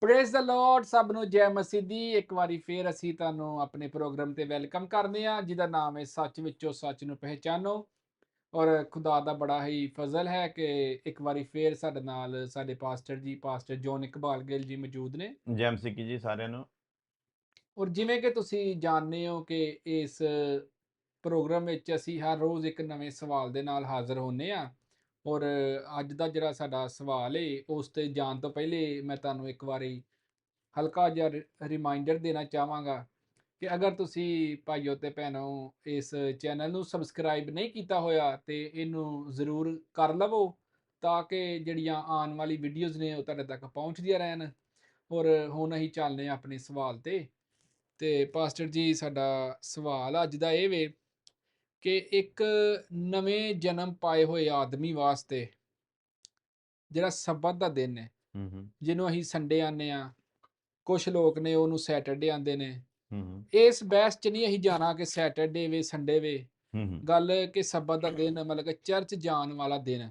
Praise the Lord ਸਭ ਨੂੰ ਜੈ ਮਸੀਹ ਦੀ। ਇੱਕ ਵਾਰੀ ਫੇਰ ਅਸੀਂ ਤੁਹਾਨੂੰ ਆਪਣੇ ਪ੍ਰੋਗਰਾਮ ਤੇ ਵੈਲਕਮ ਕਰਦੇ ਹਾਂ ਜਿਹਦਾ ਨਾਮ ਹੈ ਸੱਚ ਵਿੱਚੋਂ ਸੱਚ ਨੂੰ ਪਹਿਚਾਨੋ। ਔਰ ਖੁਦਾ ਦਾ ਬੜਾ ਹੀ ਫਜ਼ਲ ਹੈ ਕਿ ਇੱਕ ਵਾਰੀ ਫੇਰ ਸਾਡੇ ਨਾਲ ਸਾਡੇ ਪਾਸਟਰ ਜੀ ਪਾਸਟਰ ਜੋਨ ਇਕਬਾਲ ਗਿੱਲ ਜੀ ਮੌਜੂਦ ਨੇ। ਜੈਮ ਸਿੱਕੀ ਜੀ ਸਾਰਿਆਂ ਨੂੰ। ਔਰ ਜਿਵੇਂ ਕਿ ਤੁਸੀਂ ਜਾਣਦੇ ਹੋ ਕਿ ਇਸ ਪ੍ਰੋਗਰਾਮ ਵਿੱਚ ਅਸੀਂ ਹਰ ਰੋਜ਼ ਇੱਕ ਨਵੇਂ ਸਵਾਲ ਦੇ ਨਾਲ ਹਾਜ਼ਰ ਹੁੰਨੇ ਆ ਔਰ ਅੱਜ ਦਾ ਜਿਹੜਾ ਸਾਡਾ ਸਵਾਲ ਏ, ਉਸ ਤੇ ਜਾਣ ਤੋਂ ਪਹਿਲੇ ਮੈਂ ਤੁਹਾਨੂੰ ਇੱਕ ਵਾਰੀ ਹਲਕਾ ਜਿਹਾ ਰਿਮਾਈਂਡਰ ਦੇਣਾ ਚਾਹਾਂਗਾ ਕਿ ਅਗਰ ਤੁਸੀਂ ਭਾਈਓ ਤੇ ਭੈਣੋ ਇਸ ਚੈਨਲ ਨੂੰ ਸਬਸਕ੍ਰਾਈਬ ਨਹੀਂ ਕੀਤਾ ਹੋਇਆ ਤੇ ਇਹਨੂੰ ਜ਼ਰੂਰ ਕਰ ਲਵੋ ਤਾਂ ਕਿ ਜਿਹੜੀਆਂ ਆਉਣ ਵਾਲੀ ਵੀਡੀਓਜ਼ ਨੇ ਉਹ ਤੁਹਾਡੇ ਤੱਕ ਪਹੁੰਚਦੀਆਂ ਰਹਿਣ। ਔਰ ਹੁਣ ਅਸੀਂ ਚੱਲਦੇ ਹਾਂ ਆਪਣੇ ਸਵਾਲ ਤੇ। ਤੇ ਪਾਸਟਰ ਜੀ, ਸਾਡਾ ਸਵਾਲ ਅੱਜ ਦਾ ਇਹ ਵੇ ਕਿ ਇੱਕ ਨਵੇਂ ਜਨਮ ਪਾਏ ਹੋਏ ਆਦਮੀ ਵਾਸਤੇ ਜਿਹੜਾ ਸਬਤ ਦਾ ਦਿਨ ਹੈ ਜਿਹਨੂੰ ਅਸੀਂ ਸੰਡੇ ਆਨੇ ਆ ਕੁਝ ਲੋਕ ਨੇ ਉਹਨੂੰ ਸੈਟਰਡੇ ਆਂਦੇ ਨੇ। ਇਸ ਬਹਿਸ 'ਚ ਨਹੀਂ ਅਸੀਂ ਜਾਣਾ ਕਿ ਸੈਟਰਡੇ ਵੇ ਸੰਡੇ ਵੇ। ਗੱਲ ਕਿ ਸਬਤ ਦਾ ਦਿਨ ਮਤਲਬ ਕਿ ਚਰਚ ਜਾਣ ਵਾਲਾ ਦਿਨ।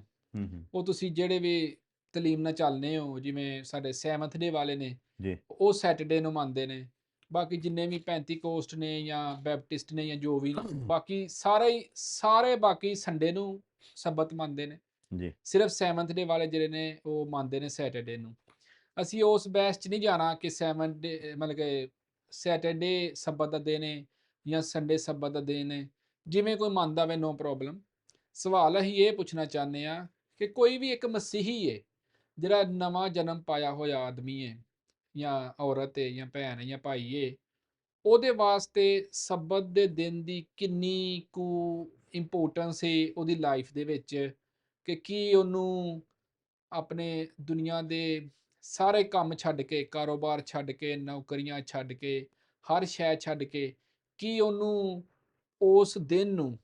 ਉਹ ਤੁਸੀਂ ਜਿਹੜੇ ਵੀ ਤਲੀਮ ਨਾਲ ਚੱਲਨੇ ਹੋ ਜਿਵੇਂ ਸਾਡੇ ਸੈਵਨਥ ਡੇ ਵਾਲੇ ਨੇ ਜੀ। ਉਹ ਸੈਟਰਡੇ ਨੂੰ ਮੰਨਦੇ ਨੇ। ਬਾਕੀ ਜਿੰਨੇ ਵੀ ਪੈਂਤੀਕੋਸਟ ਨੇ ਜਾਂ ਬੈਪਟਿਸਟ ਨੇ ਜਾਂ ਜੋ ਵੀ ਨੇ, ਬਾਕੀ ਸਾਰੇ ਹੀ ਸਾਰੇ ਬਾਕੀ ਸੰਡੇ ਨੂੰ ਸਬਤ ਮੰਨਦੇ ਨੇ। ਜੀ। ਸਿਰਫ ਸੈਵਨਥ ਡੇ ਵਾਲੇ ਜਿਹੜੇ ਨੇ ਉਹ ਮੰਨਦੇ ਨੇ ਸੈਟਰਡੇ ਨੂੰ। ਅਸੀਂ ਉਸ ਬਹਿਸ 'ਚ ਨਹੀਂ ਜਾਣਾ ਕਿ ਸੈਵਨ ਡੇ ਮਤਲਬ ਕਿ ਸੈਟਰਡੇ ਸਬਤ ਦਾ ਦਿਨ ਹੈ ਜਾਂ ਸੰਡੇ ਸਬਤ ਦਾ ਦਿਨ ਹੈ ਜਿਵੇਂ ਕੋਈ ਮੰਨਦਾ ਵੇ ਨੋ ਪ੍ਰੋਬਲਮ ਸਵਾਲ ਅਸੀਂ ਇਹ ਪੁੱਛਣਾ ਚਾਹੁੰਦੇ ਆ ਕਿ ਕੋਈ ਵੀ ਇੱਕ ਮਸੀਹੀ ਹੈ ਜਿਹੜਾ ਨਵਾਂ ਜਨਮ ਪਾਇਆ ਹੋਇਆ ਆਦਮੀ ਹੈ ਜਾਂ ਔਰਤ ਹੈ ਜਾਂ ਭੈਣ ਹੈ ਜਾਂ ਭਾਈ ਹੈ ਉਹਦੇ ਵਾਸਤੇ ਸਬਤ ਦੇ ਦਿਨ ਦੀ ਕਿੰਨੀ ਕੁ ਇੰਪੋਰਟੈਂਸ ਹੈ ਉਹਦੀ ਲਾਈਫ ਦੇ ਵਿੱਚ ਕਿ ਕੀ ਉਹਨੂੰ ਆਪਣੇ ਦੁਨੀਆ ਦੇ ਸਾਰੇ ਕੰਮ ਛੱਡ ਕੇ, ਕਾਰੋਬਾਰ ਛੱਡ ਕੇ, ਨੌਕਰੀਆਂ ਛੱਡ ਕੇ, ਹਰ ਸ਼ੈ ਛੱਡ ਕੇ ਕੀ ਉਹਨੂੰ ਉਸ ਦਿਨ ਨੂੰ,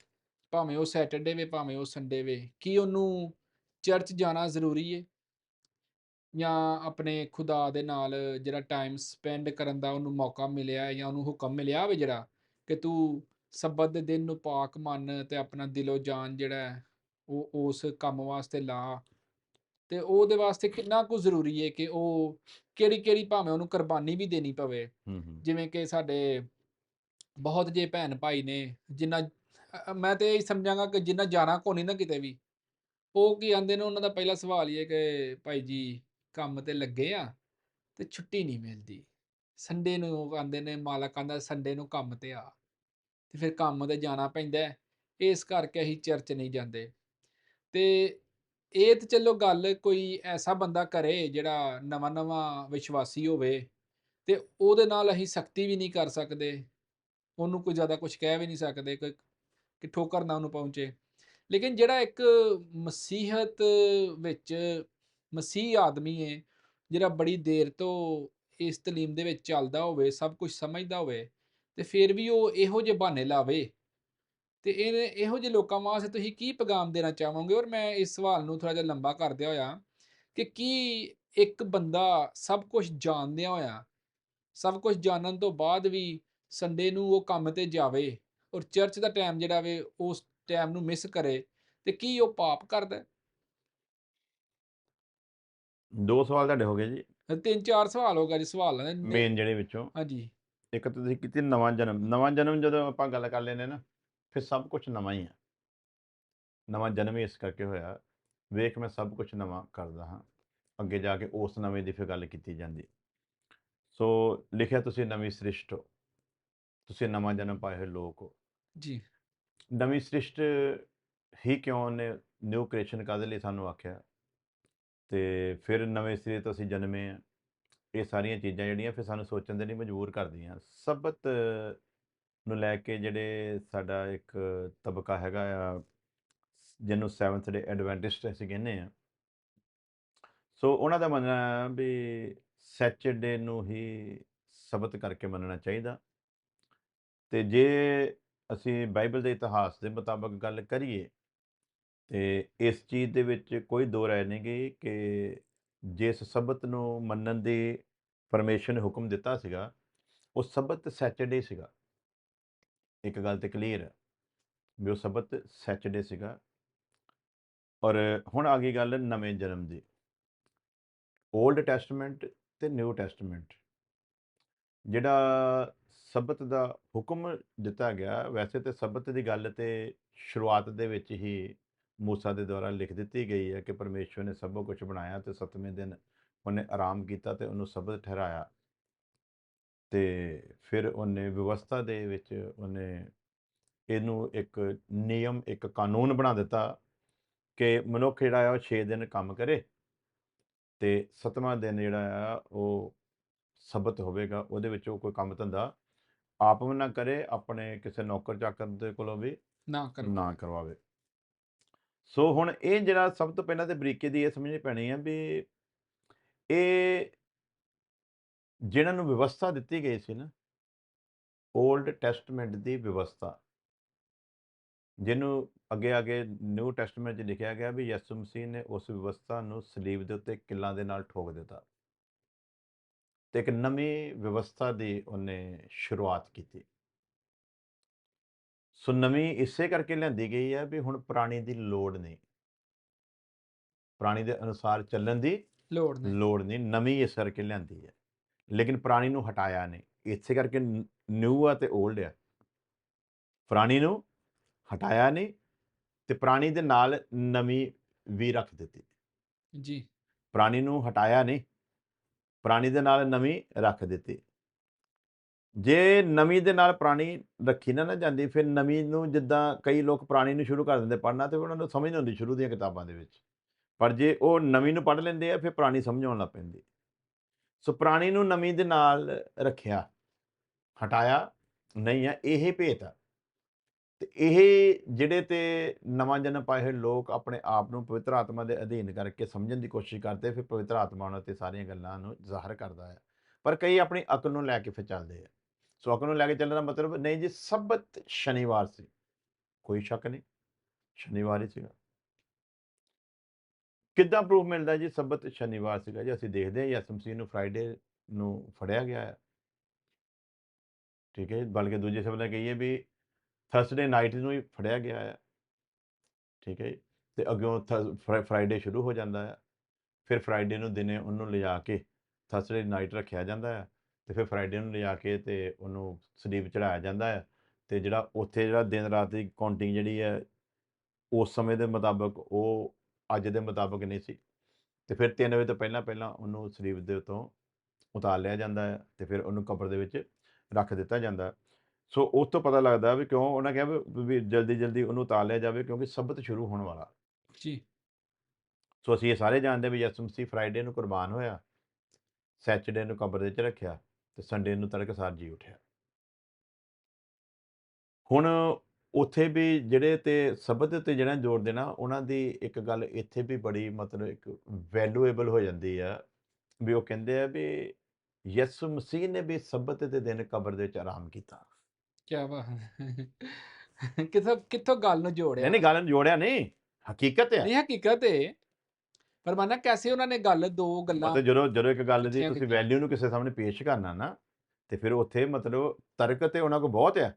ਭਾਵੇਂ ਉਹ ਸੈਟਰਡੇ ਵੇ, ਭਾਵੇਂ ਉਹ ਸੰਡੇ ਵੇ, ਕੀ ਉਹਨੂੰ ਚਰਚ ਜਾਣਾ ਜ਼ਰੂਰੀ ਹੈ ਜਾਂ ਆਪਣੇ ਖੁਦਾ ਦੇ ਨਾਲ ਜਿਹੜਾ ਟਾਈਮ ਸਪੈਂਡ ਕਰਨ ਦਾ ਉਹਨੂੰ ਮੌਕਾ ਮਿਲਿਆ ਜਾਂ ਉਹਨੂੰ ਹੁਕਮ ਮਿਲਿਆ ਹੋਵੇ ਜਿਹੜਾ ਕਿ ਤੂੰ ਸਬਤ ਦੇ ਦਿਨ ਨੂੰ ਪਾਕ ਮੰਨ ਤੇ ਆਪਣਾ ਦਿਲੋਂ ਜਾਨ ਜਿਹੜਾ ਉਹ ਉਸ ਕੰਮ ਵਾਸਤੇ ਲਾ। ਤੇ ਉਹਦੇ ਵਾਸਤੇ ਕਿੰਨਾ ਕੁ ਜ਼ਰੂਰੀ ਹੈ ਕਿ ਉਹ ਕਿਹੜੀ ਕਿਹੜੀ ਭਾਵੇਂ ਉਹਨੂੰ ਕੁਰਬਾਨੀ ਵੀ ਦੇਣੀ ਪਵੇ। ਜਿਵੇਂ ਕਿ ਸਾਡੇ ਬਹੁਤ ਜੇ ਭੈਣ ਭਾਈ ਨੇ ਜਿੰਨਾ ਮੈਂ ਤੇ ਇਹ ਸਮਝਾਂਗਾ ਕਿ ਜਿੰਨਾ ਜਾਣਾ ਕੋ ਨਹੀਂ ਨਾ ਕਿਤੇ ਵੀ। ਉਹ ਕੀ ਆਂਦੇ ਨੇ ਉਹਨਾਂ ਦਾ ਪਹਿਲਾ ਸਵਾਲ ਹੀ ਹੈ ਕਿ ਭਾਈ ਜੀ ਕੰਮ ਤੇ ਲੱਗੇ ਆ ਤੇ ਛੁੱਟੀ ਨਹੀਂ ਮਿਲਦੀ। ਸੰਡੇ ਨੂੰ ਉਹ ਆਂਦੇ ਨੇ, ਮਾਲਕ ਆਂਦਾ ਸੰਡੇ ਨੂੰ ਕੰਮ ਤੇ ਆ। ਤੇ ਫਿਰ ਕੰਮ ਤੇ ਜਾਣਾ ਪੈਂਦਾ ਇਸ ਕਰਕੇ ਅਸੀਂ ਚਰਚ ਨਹੀਂ ਜਾਂਦੇ। ਤੇ ਇਹ ਤੇ ਚਲੋ ਗੱਲ ਕੋਈ ਐਸਾ ਬੰਦਾ ਕਰੇ ਜਿਹੜਾ ਨਵਾਂ ਨਵਾਂ ਵਿਸ਼ਵਾਸੀ ਹੋਵੇ ਤੇ ਉਹਦੇ ਨਾਲ ਅਸੀਂ ਸਖਤੀ ਵੀ ਨਹੀਂ ਕਰ ਸਕਦੇ। ਉਹਨੂੰ ਕੋਈ ਜ਼ਿਆਦਾ ਕੁਝ ਕਹਿ ਵੀ ਨਹੀਂ ਸਕਦੇ ਕੋਈ ਕਿ ਠੋਕਰ ਨਾ ਉਹਨੂੰ ਪਹੁੰਚੇ। ਲੇਕਿਨ ਜਿਹੜਾ ਇੱਕ ਮਸੀਹਤ ਵਿੱਚ ਮਸੀਹ ਆਦਮੀ ਹੈ ਜਿਹੜਾ ਬੜੀ ਦੇਰ ਤੋਂ ਇਸ ਤਾਲੀਮ ਦੇ ਵਿੱਚ ਚੱਲਦਾ ਹੋਵੇ, ਸਭ ਕੁਝ ਸਮਝਦਾ ਹੋਵੇ, ਤੇ ਫਿਰ ਵੀ ਉਹ ਇਹੋ ਜਿਹੇ ਬਹਾਨੇ ਲਾਵੇ। ਤੇ ਇਹ ਇਹੋ ਜਿਹੇ ਲੋਕਾਂ ਵਾਸਤੇ ਤੁਸੀਂ ਕੀ ਪੈਗਾਮ ਦੇਣਾ ਚਾਹੋਗੇ? ਔਰ ਮੈਂ ਇਸ ਸਵਾਲ ਨੂੰ ਥੋੜਾ ਜਿਹਾ ਲੰਬਾ ਕਰਦਿਆ ਹੋਇਆ ਕਿ ਕੀ ਇੱਕ ਬੰਦਾ ਸਭ ਕੁਝ ਜਾਣਦਿਆਂ ਹੋਇਆ, ਸਭ ਕੁਝ ਜਾਣਨ ਤੋਂ ਬਾਅਦ ਵੀ ਸੰਡੇ ਨੂੰ ਉਹ ਕੰਮ ਤੇ ਜਾਵੇ ਔਰ ਚਰਚ ਦਾ ਟਾਈਮ ਜਿਹੜਾ ਵੇ ਉਸ ਟਾਈਮ ਨੂੰ ਮਿਸ ਕਰੇ, ਤੇ ਕੀ ਉਹ ਪਾਪ ਕਰਦਾ? ਦੋ ਸਵਾਲ ਤੁਹਾਡੇ ਹੋ ਗਏ ਜੀ। ਤਿੰਨ ਚਾਰ ਸਵਾਲ ਹੋ ਗਏ ਜੀ ਸਵਾਲਾਂ ਨੇ- ਮੇਨ ਜਿਹੜੇ ਵਿੱਚੋਂ। ਹਾਂਜੀ। ਇੱਕ ਤਾਂ ਤੁਸੀਂ ਕੀਤੀ ਨਵਾਂ ਜਨਮ। ਨਵਾਂ ਜਨਮ ਜਦੋਂ ਆਪਾਂ ਗੱਲ ਕਰ ਲੈਨੇ ਨਾ ਫਿਰ ਸਭ ਕੁਝ ਨਵਾਂ ਹੀ ਆ। ਨਵਾਂ ਜਨਮ ਹੀ ਇਸ ਕਰਕੇ ਹੋਇਆ ਵੇਖ ਮੈਂ ਸਭ ਕੁਝ ਨਵਾਂ ਕਰਦਾ ਹਾਂ। ਅੱਗੇ ਜਾ ਕੇ ਉਸ ਨਵੇਂ ਦੀ ਫਿਰ ਗੱਲ ਕੀਤੀ ਜਾਂਦੀ। ਸੋ ਲਿਖਿਆ ਤੁਸੀਂ ਨਵੀਂ ਸ੍ਰਿਸ਼ਟ ਹੋ। ਤੁਸੀਂ ਨਵਾਂ ਜਨਮ ਪਾਏ ਹੋਏ ਲੋਕ ਹੋ। ਜੀ। ਨਵੀਂ ਸ੍ਰਿਸ਼ਟ ਹੀ ਕਿਉਂ ਨੇ? ਨਿਊ ਕ੍ਰੀਏਸ਼ਨ ਕਾਦੇ ਲਈ ਸਾਨੂੰ ਆਖਿਆ? ਤੇ ਫਿਰ ਨਵੇਂ ਸਿਰੇ ਤੋਂ ਅਸੀਂ ਜਨਮੇ ਆ ਇਹ ਸਾਰੀਆਂ ਚੀਜ਼ਾਂ ਜਿਹੜੀਆਂ ਫਿਰ ਸਾਨੂੰ ਸੋਚਣ ਦੇ ਲਈ ਮਜਬੂਰ ਕਰਦੀਆਂ। ਸਬਤ ਨੂੰ ਲੈ ਕੇ ਜਿਹੜੇ ਸਾਡਾ ਇੱਕ ਤਬਕਾ ਹੈਗਾ ਆ, ਜਿਹਨੂੰ 7th ਡੇ ਐਡਵੈਂਟਿਸਟ ਅਸੀਂ ਕਹਿੰਦੇ ਆ ਸੋ ਉਹਨਾਂ ਦਾ ਮੰਨਣਾ ਹੈ ਵੀ ਸੈਚਰਡੇ ਨੂੰ ਹੀ ਸਬਤ ਕਰਕੇ ਮੰਨਣਾ ਚਾਹੀਦਾ। ਤੇ ਜੇ ਅਸੀਂ ਬਾਈਬਲ ਦੇ ਇਤਿਹਾਸ ਦੇ ਮੁਤਾਬਕ ਗੱਲ ਕਰੀਏ ਤੇ ਇਸ ਚੀਜ਼ ਦੇ ਵਿੱਚ ਕੋਈ ਦੋ ਰਾਏ ਨਹੀਂ ਗਈ ਕਿ ਜਿਸ ਸਬਤ ਨੂੰ ਮੰਨਣ ਦੀ ਪਰਮੇਸ਼ਰ ਨੇ ਹੁਕਮ ਦਿੱਤਾ ਸੀਗਾ, ਉਹ ਸਬਤ ਸੈਚਰਡੇ ਸੀਗਾ। ਇੱਕ ਗੱਲ ਤੇ ਕਲੀਅਰ ਹੈ ਵੀ ਉਹ ਸਬਤ ਸੈਚਰਡੇ ਸੀਗਾ। ਔਰ ਹੁਣ ਆ ਗਈ ਗੱਲ ਨਵੇਂ ਜਨਮ ਦੀ। 올ਡ ਟੈਸਟਮੈਂਟ ਤੇ ਨਿਊ ਟੈਸਟਮੈਂਟ ਜਿਹੜਾ ਸਬਤ ਦਾ ਹੁਕਮ ਦਿੱਤਾ ਗਿਆ, ਵੈਸੇ ਤੇ ਸਬਤ ਦੀ ਗੱਲ ਤੇ ਸ਼ੁਰੂਆਤ ਦੇ ਵਿੱਚ ਹੀ ਮੂਸਾ ਦੇ ਦੁਆਰਾ ਲਿਖ ਦਿੱਤੀ ਗਈ ਹੈ ਕਿ ਪਰਮੇਸ਼ਵਰ ਨੇ ਸਭ ਕੁਝ ਬਣਾਇਆ ਤੇ ਸੱਤਵੇਂ ਦਿਨ ਉਹਨੇ ਆਰਾਮ ਕੀਤਾ ਤੇ ਉਹਨੂੰ ਸਬਤ ਠਹਿਰਾਇਆ। ਤੇ ਫਿਰ ਉਹਨੇ ਵਿਵਸਥਾ ਦੇ ਵਿੱਚ ਉਹਨੇ ਇਹਨੂੰ ਇੱਕ ਨਿਯਮ ਇੱਕ ਕਾਨੂੰਨ ਬਣਾ ਦਿੱਤਾ ਕਿ ਮਨੁੱਖ ਜਿਹੜਾ ਆ ਉਹ 6 ਦਿਨ ਕੰਮ ਕਰੇ ਤੇ ਸੱਤਵਾਂ ਦਿਨ ਜਿਹੜਾ ਆ ਉਹ ਸਬਤ ਹੋਵੇਗਾ ਉਹਦੇ ਵਿੱਚ ਉਹ ਕੋਈ ਕੰਮ ਧੰਦਾ ਆਪ ਵੀ ਨਾ ਕਰੇ ਆਪਣੇ ਕਿਸੇ ਨੌਕਰ ਚਾਕਰ ਦੇ ਕੋਲੋਂ ਵੀ ਨਾ ਕਰਵਾਵੇ। ਸੋ ਹੁਣ ਇਹ ਜਿਹੜਾ ਸਭ ਤੋਂ ਪਹਿਲਾਂ ਤੇ ਬਰੀਕੇ ਦੀ ਇਹ ਸਮਝਣੀ ਪੈਣੀ ਹੈ ਵੀ ਇਹ ਜਿਹਨਾਂ ਨੂੰ ਵਿਵਸਥਾ ਦਿੱਤੀ ਗਈ ਸੀ ਨਾ 올ਡ ਟੈਸਟਮੈਂਟ ਦੀ ਵਿਵਸਥਾ। ਜਿਹਨੂੰ ਅੱਗੇ ਅੱਗੇ ਨਿਊ ਟੈਸਟਮੈਂਟ 'ਚ ਲਿਖਿਆ ਗਿਆ ਵੀ ਯਿਸੂ ਮਸੀਹ ਨੇ ਉਸ ਵਿਵਸਥਾ ਨੂੰ ਸਲੀਬ ਦੇ ਉੱਤੇ ਕਿੱਲਾਂ ਦੇ ਨਾਲ ਠੋਕ ਦਿੱਤਾ। ਤੇ ਇੱਕ ਨਵੀਂ ਵਿਵਸਥਾ ਦੀ ਉਹਨੇ ਸ਼ੁਰੂਆਤ ਕੀਤੀ। ਸੋ ਨਵੀਂ ਇਸੇ ਕਰਕੇ ਲਿਆਂਦੀ ਗਈ ਹੈ ਵੀ ਹੁਣ ਪੁਰਾਣੀ ਦੀ ਲੋੜ ਨਹੀਂ। ਪੁਰਾਣੀ ਦੇ ਅਨੁਸਾਰ ਚੱਲਣ ਦੀ ਲੋੜ ਨਹੀਂ। ਲੋੜ ਨਹੀਂ ਨਵੀਂ ਇਸ ਕਰਕੇ ਲਿਆਂਦੀ ਹੈ। ਲੇਕਿਨ ਪੁਰਾਣੀ ਨੂੰ ਹਟਾਇਆ ਨਹੀਂ। ਇਸੇ ਕਰਕੇ ਨਿਊ ਆ ਤੇ 올ਡ ਆ। ਪੁਰਾਣੀ ਨੂੰ ਹਟਾਇਆ ਨਹੀਂ ਤੇ ਪੁਰਾਣੀ ਦੇ ਨਾਲ ਨਵੀਂ ਵੀ ਰੱਖ ਦਿੱਤੀ। ਜੀ। ਪੁਰਾਣੀ ਨੂੰ ਹਟਾਇਆ ਨਹੀਂ ਪੁਰਾਣੀ ਦੇ ਨਾਲ ਨਵੀਂ ਰੱਖ ਦਿੱਤੀ। ਜੇ ਨਵੀਂ ਦੇ ਨਾਲ ਪੁਰਾਣੀ ਰੱਖੀ ਨਾ ਨਾ ਜਾਂਦੀ, ਫਿਰ ਨਵੀਂ ਨੂੰ ਜਿੱਦਾਂ ਕਈ ਲੋਕ ਪੁਰਾਣੀ ਨੂੰ ਸ਼ੁਰੂ ਕਰ ਦਿੰਦੇ ਪੜ੍ਹਨਾ, ਤੇ ਉਹਨਾਂ ਨੂੰ ਸਮਝ ਨਹੀਂ ਆਉਂਦੀ ਸ਼ੁਰੂ ਦੀਆਂ ਕਿਤਾਬਾਂ ਦੇ ਵਿੱਚ। ਪਰ ਜੇ ਉਹ ਨਵੀਂ ਨੂੰ ਪੜ੍ਹ ਲੈਂਦੇ ਆ, ਫਿਰ ਪੁਰਾਣੀ ਸਮਝ ਆਉਣ ਲੱਗ ਪੈਂਦੀ। ਸੋ ਪੁਰਾਣੀ ਨੂੰ ਨਵੀਂ ਦੇ ਨਾਲ ਰੱਖਿਆ, ਹਟਾਇਆ ਨਹੀਂ ਆ, ਇਹ ਭੇਤ ਆ। ਤੇ ਇਹ ਜਿਹੜੇ ਤੇ ਨਵਾਂ ਜਨਮ ਪਾਏ ਹੋਏ ਲੋਕ ਆਪਣੇ ਆਪ ਨੂੰ ਪਵਿੱਤਰ ਆਤਮਾ ਦੇ ਅਧੀਨ ਕਰਕੇ ਸਮਝਣ ਦੀ ਕੋਸ਼ਿਸ਼ ਕਰਦੇ, ਫਿਰ ਪਵਿੱਤਰ ਆਤਮਾ ਉਹਨਾਂ ਤੇ ਸਾਰੀਆਂ ਗੱਲਾਂ ਨੂੰ ਜ਼ਾਹਰ ਕਰਦਾ ਹੈ ਪਰ ਕਈ ਆਪਣੀ ਅਕਲ ਨੂੰ ਲੈ ਕੇ ਫਿਰ ਚੱਲਦੇ ਆ। ਸੋ ਨੂੰ ਲੈ ਕੇ ਚੱਲਣ ਦਾ ਮਤਲਬ ਨਹੀਂ ਜੀ ਸਬਤ ਸ਼ਨੀਵਾਰ ਸੀ। ਕੋਈ ਸ਼ੱਕ ਨਹੀਂ ਸ਼ਨੀਵਾਰ ਹੀ ਸੀਗਾ। ਕਿੱਦਾਂ ਪ੍ਰੂਫ ਮਿਲਦਾ ਜੀ ਸਬਤ ਸ਼ਨੀਵਾਰ ਸੀਗਾ ਜੀ? ਅਸੀਂ ਦੇਖਦੇ ਹਾਂ ਯਿਸੂ ਮਸੀਹ ਨੂੰ ਫਰਾਈਡੇ ਨੂੰ ਫੜਿਆ ਗਿਆ ਹੈ। ਠੀਕ ਹੈ ਬਲਕਿ ਦੂਜੇ ਸ਼ਬਦਾਂ ਨਾਲ ਕਹੀਏ ਵੀ ਥਰਸਡੇ ਨਾਈਟ ਨੂੰ ਹੀ ਫੜਿਆ ਗਿਆ ਹੈ। ਠੀਕ ਹੈ ਜੀ, ਤੇ ਅੱਗੋਂ ਫਰਾਈਡੇ ਸ਼ੁਰੂ ਹੋ ਜਾਂਦਾ ਹੈ। ਫਿਰ ਫਰਾਈਡੇ ਨੂੰ ਦਿਨੇ ਉਹਨੂੰ ਲਿਜਾ ਕੇ ਥਰਸਡੇ ਨਾਈਟ ਰੱਖਿਆ ਜਾਂਦਾ ਹੈ। ਤੇ ਫਿਰ ਫਰਾਈਡੇ ਨੂੰ ਲਿਜਾ ਕੇ ਤੇ ਉਹਨੂੰ ਸਲੀਬ ਚੜਾਇਆ ਜਾਂਦਾ ਹੈ ਤੇ ਜਿਹੜਾ ਉੱਥੇ ਜਿਹੜਾ ਦਿਨ ਰਾਤ ਦੀ ਕਾਊਂਟਿੰਗ ਜਿਹੜੀ ਹੈ ਉਸ ਸਮੇਂ ਦੇ ਮੁਤਾਬਕ ਉਹ ਅੱਜ ਦੇ ਮੁਤਾਬਕ ਨਹੀਂ ਸੀ। ਤੇ ਫਿਰ 3 ਵਜੇ ਤੋਂ ਪਹਿਲਾਂ ਪਹਿਲਾਂ ਉਹਨੂੰ ਸਲੀਬ ਦੇ ਉੱਤੋਂ ਉਤਾਰ ਲਿਆ ਜਾਂਦਾ ਹੈ ਤੇ ਫਿਰ ਉਹਨੂੰ ਕਬਰ ਦੇ ਵਿੱਚ ਰੱਖ ਦਿੱਤਾ ਜਾਂਦਾ। ਸੋ ਉਸ ਤੋਂ ਪਤਾ ਲੱਗਦਾ ਵੀ ਕਿਉਂ ਉਹਨਾਂ ਕਿਹਾ ਵੀ- ਵੀ ਜਲਦੀ ਜਲਦੀ ਉਹਨੂੰ ਉਤਾਰ ਲਿਆ ਜਾਵੇ ਕਿਉਂਕਿ ਸਬਤ ਸ਼ੁਰੂ ਹੋਣ ਵਾਲਾ। ਜੀ। ਸੋ ਅਸੀਂ ਇਹ ਸਾਰੇ ਜਾਣਦੇ ਵੀ ਯਿਸੂ ਮਸੀਹ ਫਰਾਈਡੇ ਨੂੰ ਕੁਰਬਾਨ ਹੋਇਆ ਸੈਚਰਡੇ ਨੂੰ ਕਬਰ ਦੇ ਵਿੱਚ ਰੱਖਿਆ। ਤੇ ਸੰਡੇ ਨੂੰ ਤੜਕਸਾਰ ਜੀ ਉੱਠਿਆ। ਹੁਣ ਉੱਥੇ ਵੀ ਜਿਹੜੇ ਤੇ ਸਬਤ ਤੇ ਜਿਹੜਾ ਜ਼ੋਰ ਦੇਣਾ ਉਹਨਾਂ ਦੀ ਇੱਕ ਗੱਲ ਇੱਥੇ ਵੀ ਬੜੀ ਮਤਲਬ ਇੱਕ ਵੈਲਿਊਏਬਲ ਹੋ ਜਾਂਦੀ ਆ ਵੀ ਉਹ ਕਹਿੰਦੇ ਆ ਵੀ ਯਿਸੂ ਮਸੀਹ ਨੇ ਵੀ ਸਬਤ ਦੇ ਦਿਨ ਕਬਰ ਦੇ ਵਿੱਚ ਆਰਾਮ ਕੀਤਾ। ਕੀ ਬਾਤ ਕਿੱਥੋਂ ਕਿੱਥੋਂ ਗੱਲ ਨੂੰ ਜੋੜਿਆ? ਨਹੀਂ ਨਹੀਂ ਗੱਲ ਨੂੰ ਜੋੜਿਆ ਨਹੀਂ ਹਕੀਕਤ ਹੈ ਨਹੀਂ ਹਕੀਕਤ ਹੈ ਪਰ ਮਾਨਾ ਕੈਸੇ ਉਹਨਾਂ ਨੇ ਗੱਲ ਦੋ ਗੱਲਾਂ ਮਤਲਬ ਜਦੋਂ ਜਦੋਂ ਇੱਕ ਗੱਲ ਦੀ ਤੁਸੀਂ। ਵੈਲਿਊ ਨੂੰ ਕਿਸੇ ਸਾਹਮਣੇ ਪੇਸ਼ ਕਰਨਾ ਨਾ ਤੇ ਫਿਰ ਉੱਥੇ ਮਤਲਬ ਤਰਕ ਤੇ ਉਹਨਾਂ ਕੋਲ ਬਹੁਤ ਹੈ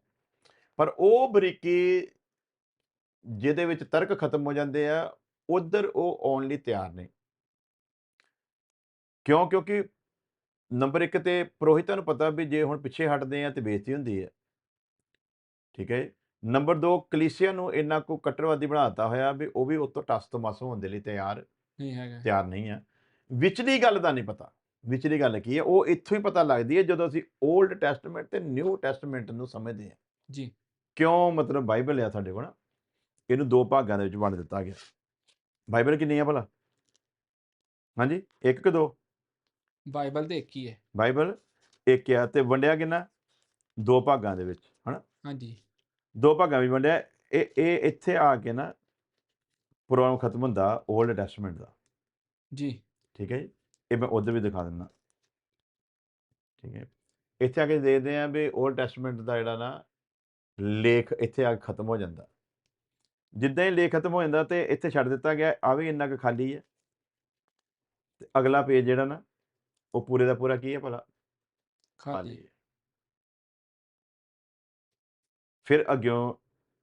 ਪਰ ਉਹ ਬਰੀਕੀ ਜਿਹਦੇ ਵਿੱਚ ਤਰਕ ਖਤਮ ਹੋ ਜਾਂਦੇ ਆ ਉਧਰ ਉਹ ਆਉਣ ਲਈ ਤਿਆਰ ਨਹੀਂ ਕਿਉਂ? ਕਿਉਂਕਿ ਨੰਬਰ 1 ਤੇ ਪ੍ਰੋਹਿਤਾਂ ਨੂੰ ਪਤਾ ਵੀ ਜੇ ਹੁਣ ਪਿੱਛੇ ਹਟਦੇ ਆ ਤੇ ਬੇਇੱਜ਼ਤੀ ਹੁੰਦੀ ਹੈ ਠੀਕ ਹੈ ਨੰਬਰ 2 ਕਲੀਸਿਆ ਨੂੰ ਇੰਨਾ ਕੋ ਕੱਟੜਵਾਦੀ ਬਣਾਤਾ ਹੋਇਆ ਵੀ ਉਹ ਵੀ ਉਤੋਂ ਟਸ ਤੋਂ ਮਸ ਹੋਣ ਦੇ ਲਈ ਤਿਆਰ। ਨਹੀਂ ਹੈਗਾ। ਤਿਆਰ ਨਹੀਂ ਆ ਵਿਚਲੀ ਗੱਲ ਦਾ ਨਹੀਂ ਪਤਾ। ਵਿਚਲੀ ਗੱਲ ਕੀ ਹੈ? ਉਹ ਇੱਥੋਂ ਹੀ ਪਤਾ ਲੱਗਦੀ ਹੈ ਜਦੋਂ ਅਸੀਂ 올ਡ ਟੈਸਟਮੈਂਟ ਤੇ ਨਿਊ ਟੈਸਟਮੈਂਟ ਨੂੰ ਸਮਝਦੇ ਹਾਂ। ਜੀ। ਕਿਉਂ? ਮਤਲਬ ਬਾਈਬਲ ਆ ਸਾਡੇ ਕੋਲ ਨਾ, ਇਹਨੂੰ ਦੋ ਭਾਗਾਂ ਦੇ ਵਿੱਚ ਵੰਡ ਦਿੱਤਾ ਗਿਆ। ਬਾਈਬਲ ਕਿੰਨੀਆਂ ਭਲਾ? ਹਾਂਜੀ? ਇੱਕ ਕਿ ਦੋ? ਬਾਈਬਲ ਦੇ ਇੱਕ ਹੀ ਹੈ। ਬਾਈਬਲ ਇੱਕ ਆ ਤੇ ਵੰਡਿਆ ਕਿੰਨਾ? ਦੋ ਭਾਗਾਂ ਦੇ ਵਿੱਚ ਹਨਾ? ਹਾਂਜੀ। ਦੋ ਭਾਗਾਂ ਵਿੱਚ ਵੰਡਿਆ। ਇਹ ਇਹ ਇੱਥੇ ਆ ਕੇ ਨਾ ਪ੍ਰੋਗਰਾਮ ਖਤਮ ਹੁੰਦਾ 올ਡ ਟੈਸਟਮੈਂਟ ਦਾ। ਜੀ। ਠੀਕ ਹੈ ਜੀ? ਇਹ ਮੈਂ ਉਧਰ ਵੀ ਦਿਖਾ ਦਿੰਦਾ। ਠੀਕ ਹੈ। ਇੱਥੇ ਆ ਕੇ ਦੇਖਦੇ ਆ ਵੀ 올ਡ ਟੈਸਟਮੈਂਟ ਦਾ ਜਿਹੜਾ ਨਾ ਲੇਖ ਇੱਥੇ ਆ ਕੇ ਖਤਮ ਹੋ ਜਾਂਦਾ। ਜਿੱਦਾਂ ਹੀ ਲੇਖ ਖਤਮ ਹੋ ਜਾਂਦਾ ਤੇ ਇੱਥੇ ਛੱਡ ਦਿੱਤਾ ਗਿਆ ਆ ਵੀ ਇੰਨਾ ਕੁ ਖਾਲੀ ਹੈ। ਤੇ ਅਗਲਾ ਪੇਜ ਜਿਹੜਾ ਨਾ ਉਹ ਪੂਰੇ ਦਾ ਪੂਰਾ ਕੀ ਹੈ ਭਲਾ? ਖਾਲੀ। ਹੈ। ਫਿਰ ਅੱਗਿਓਂ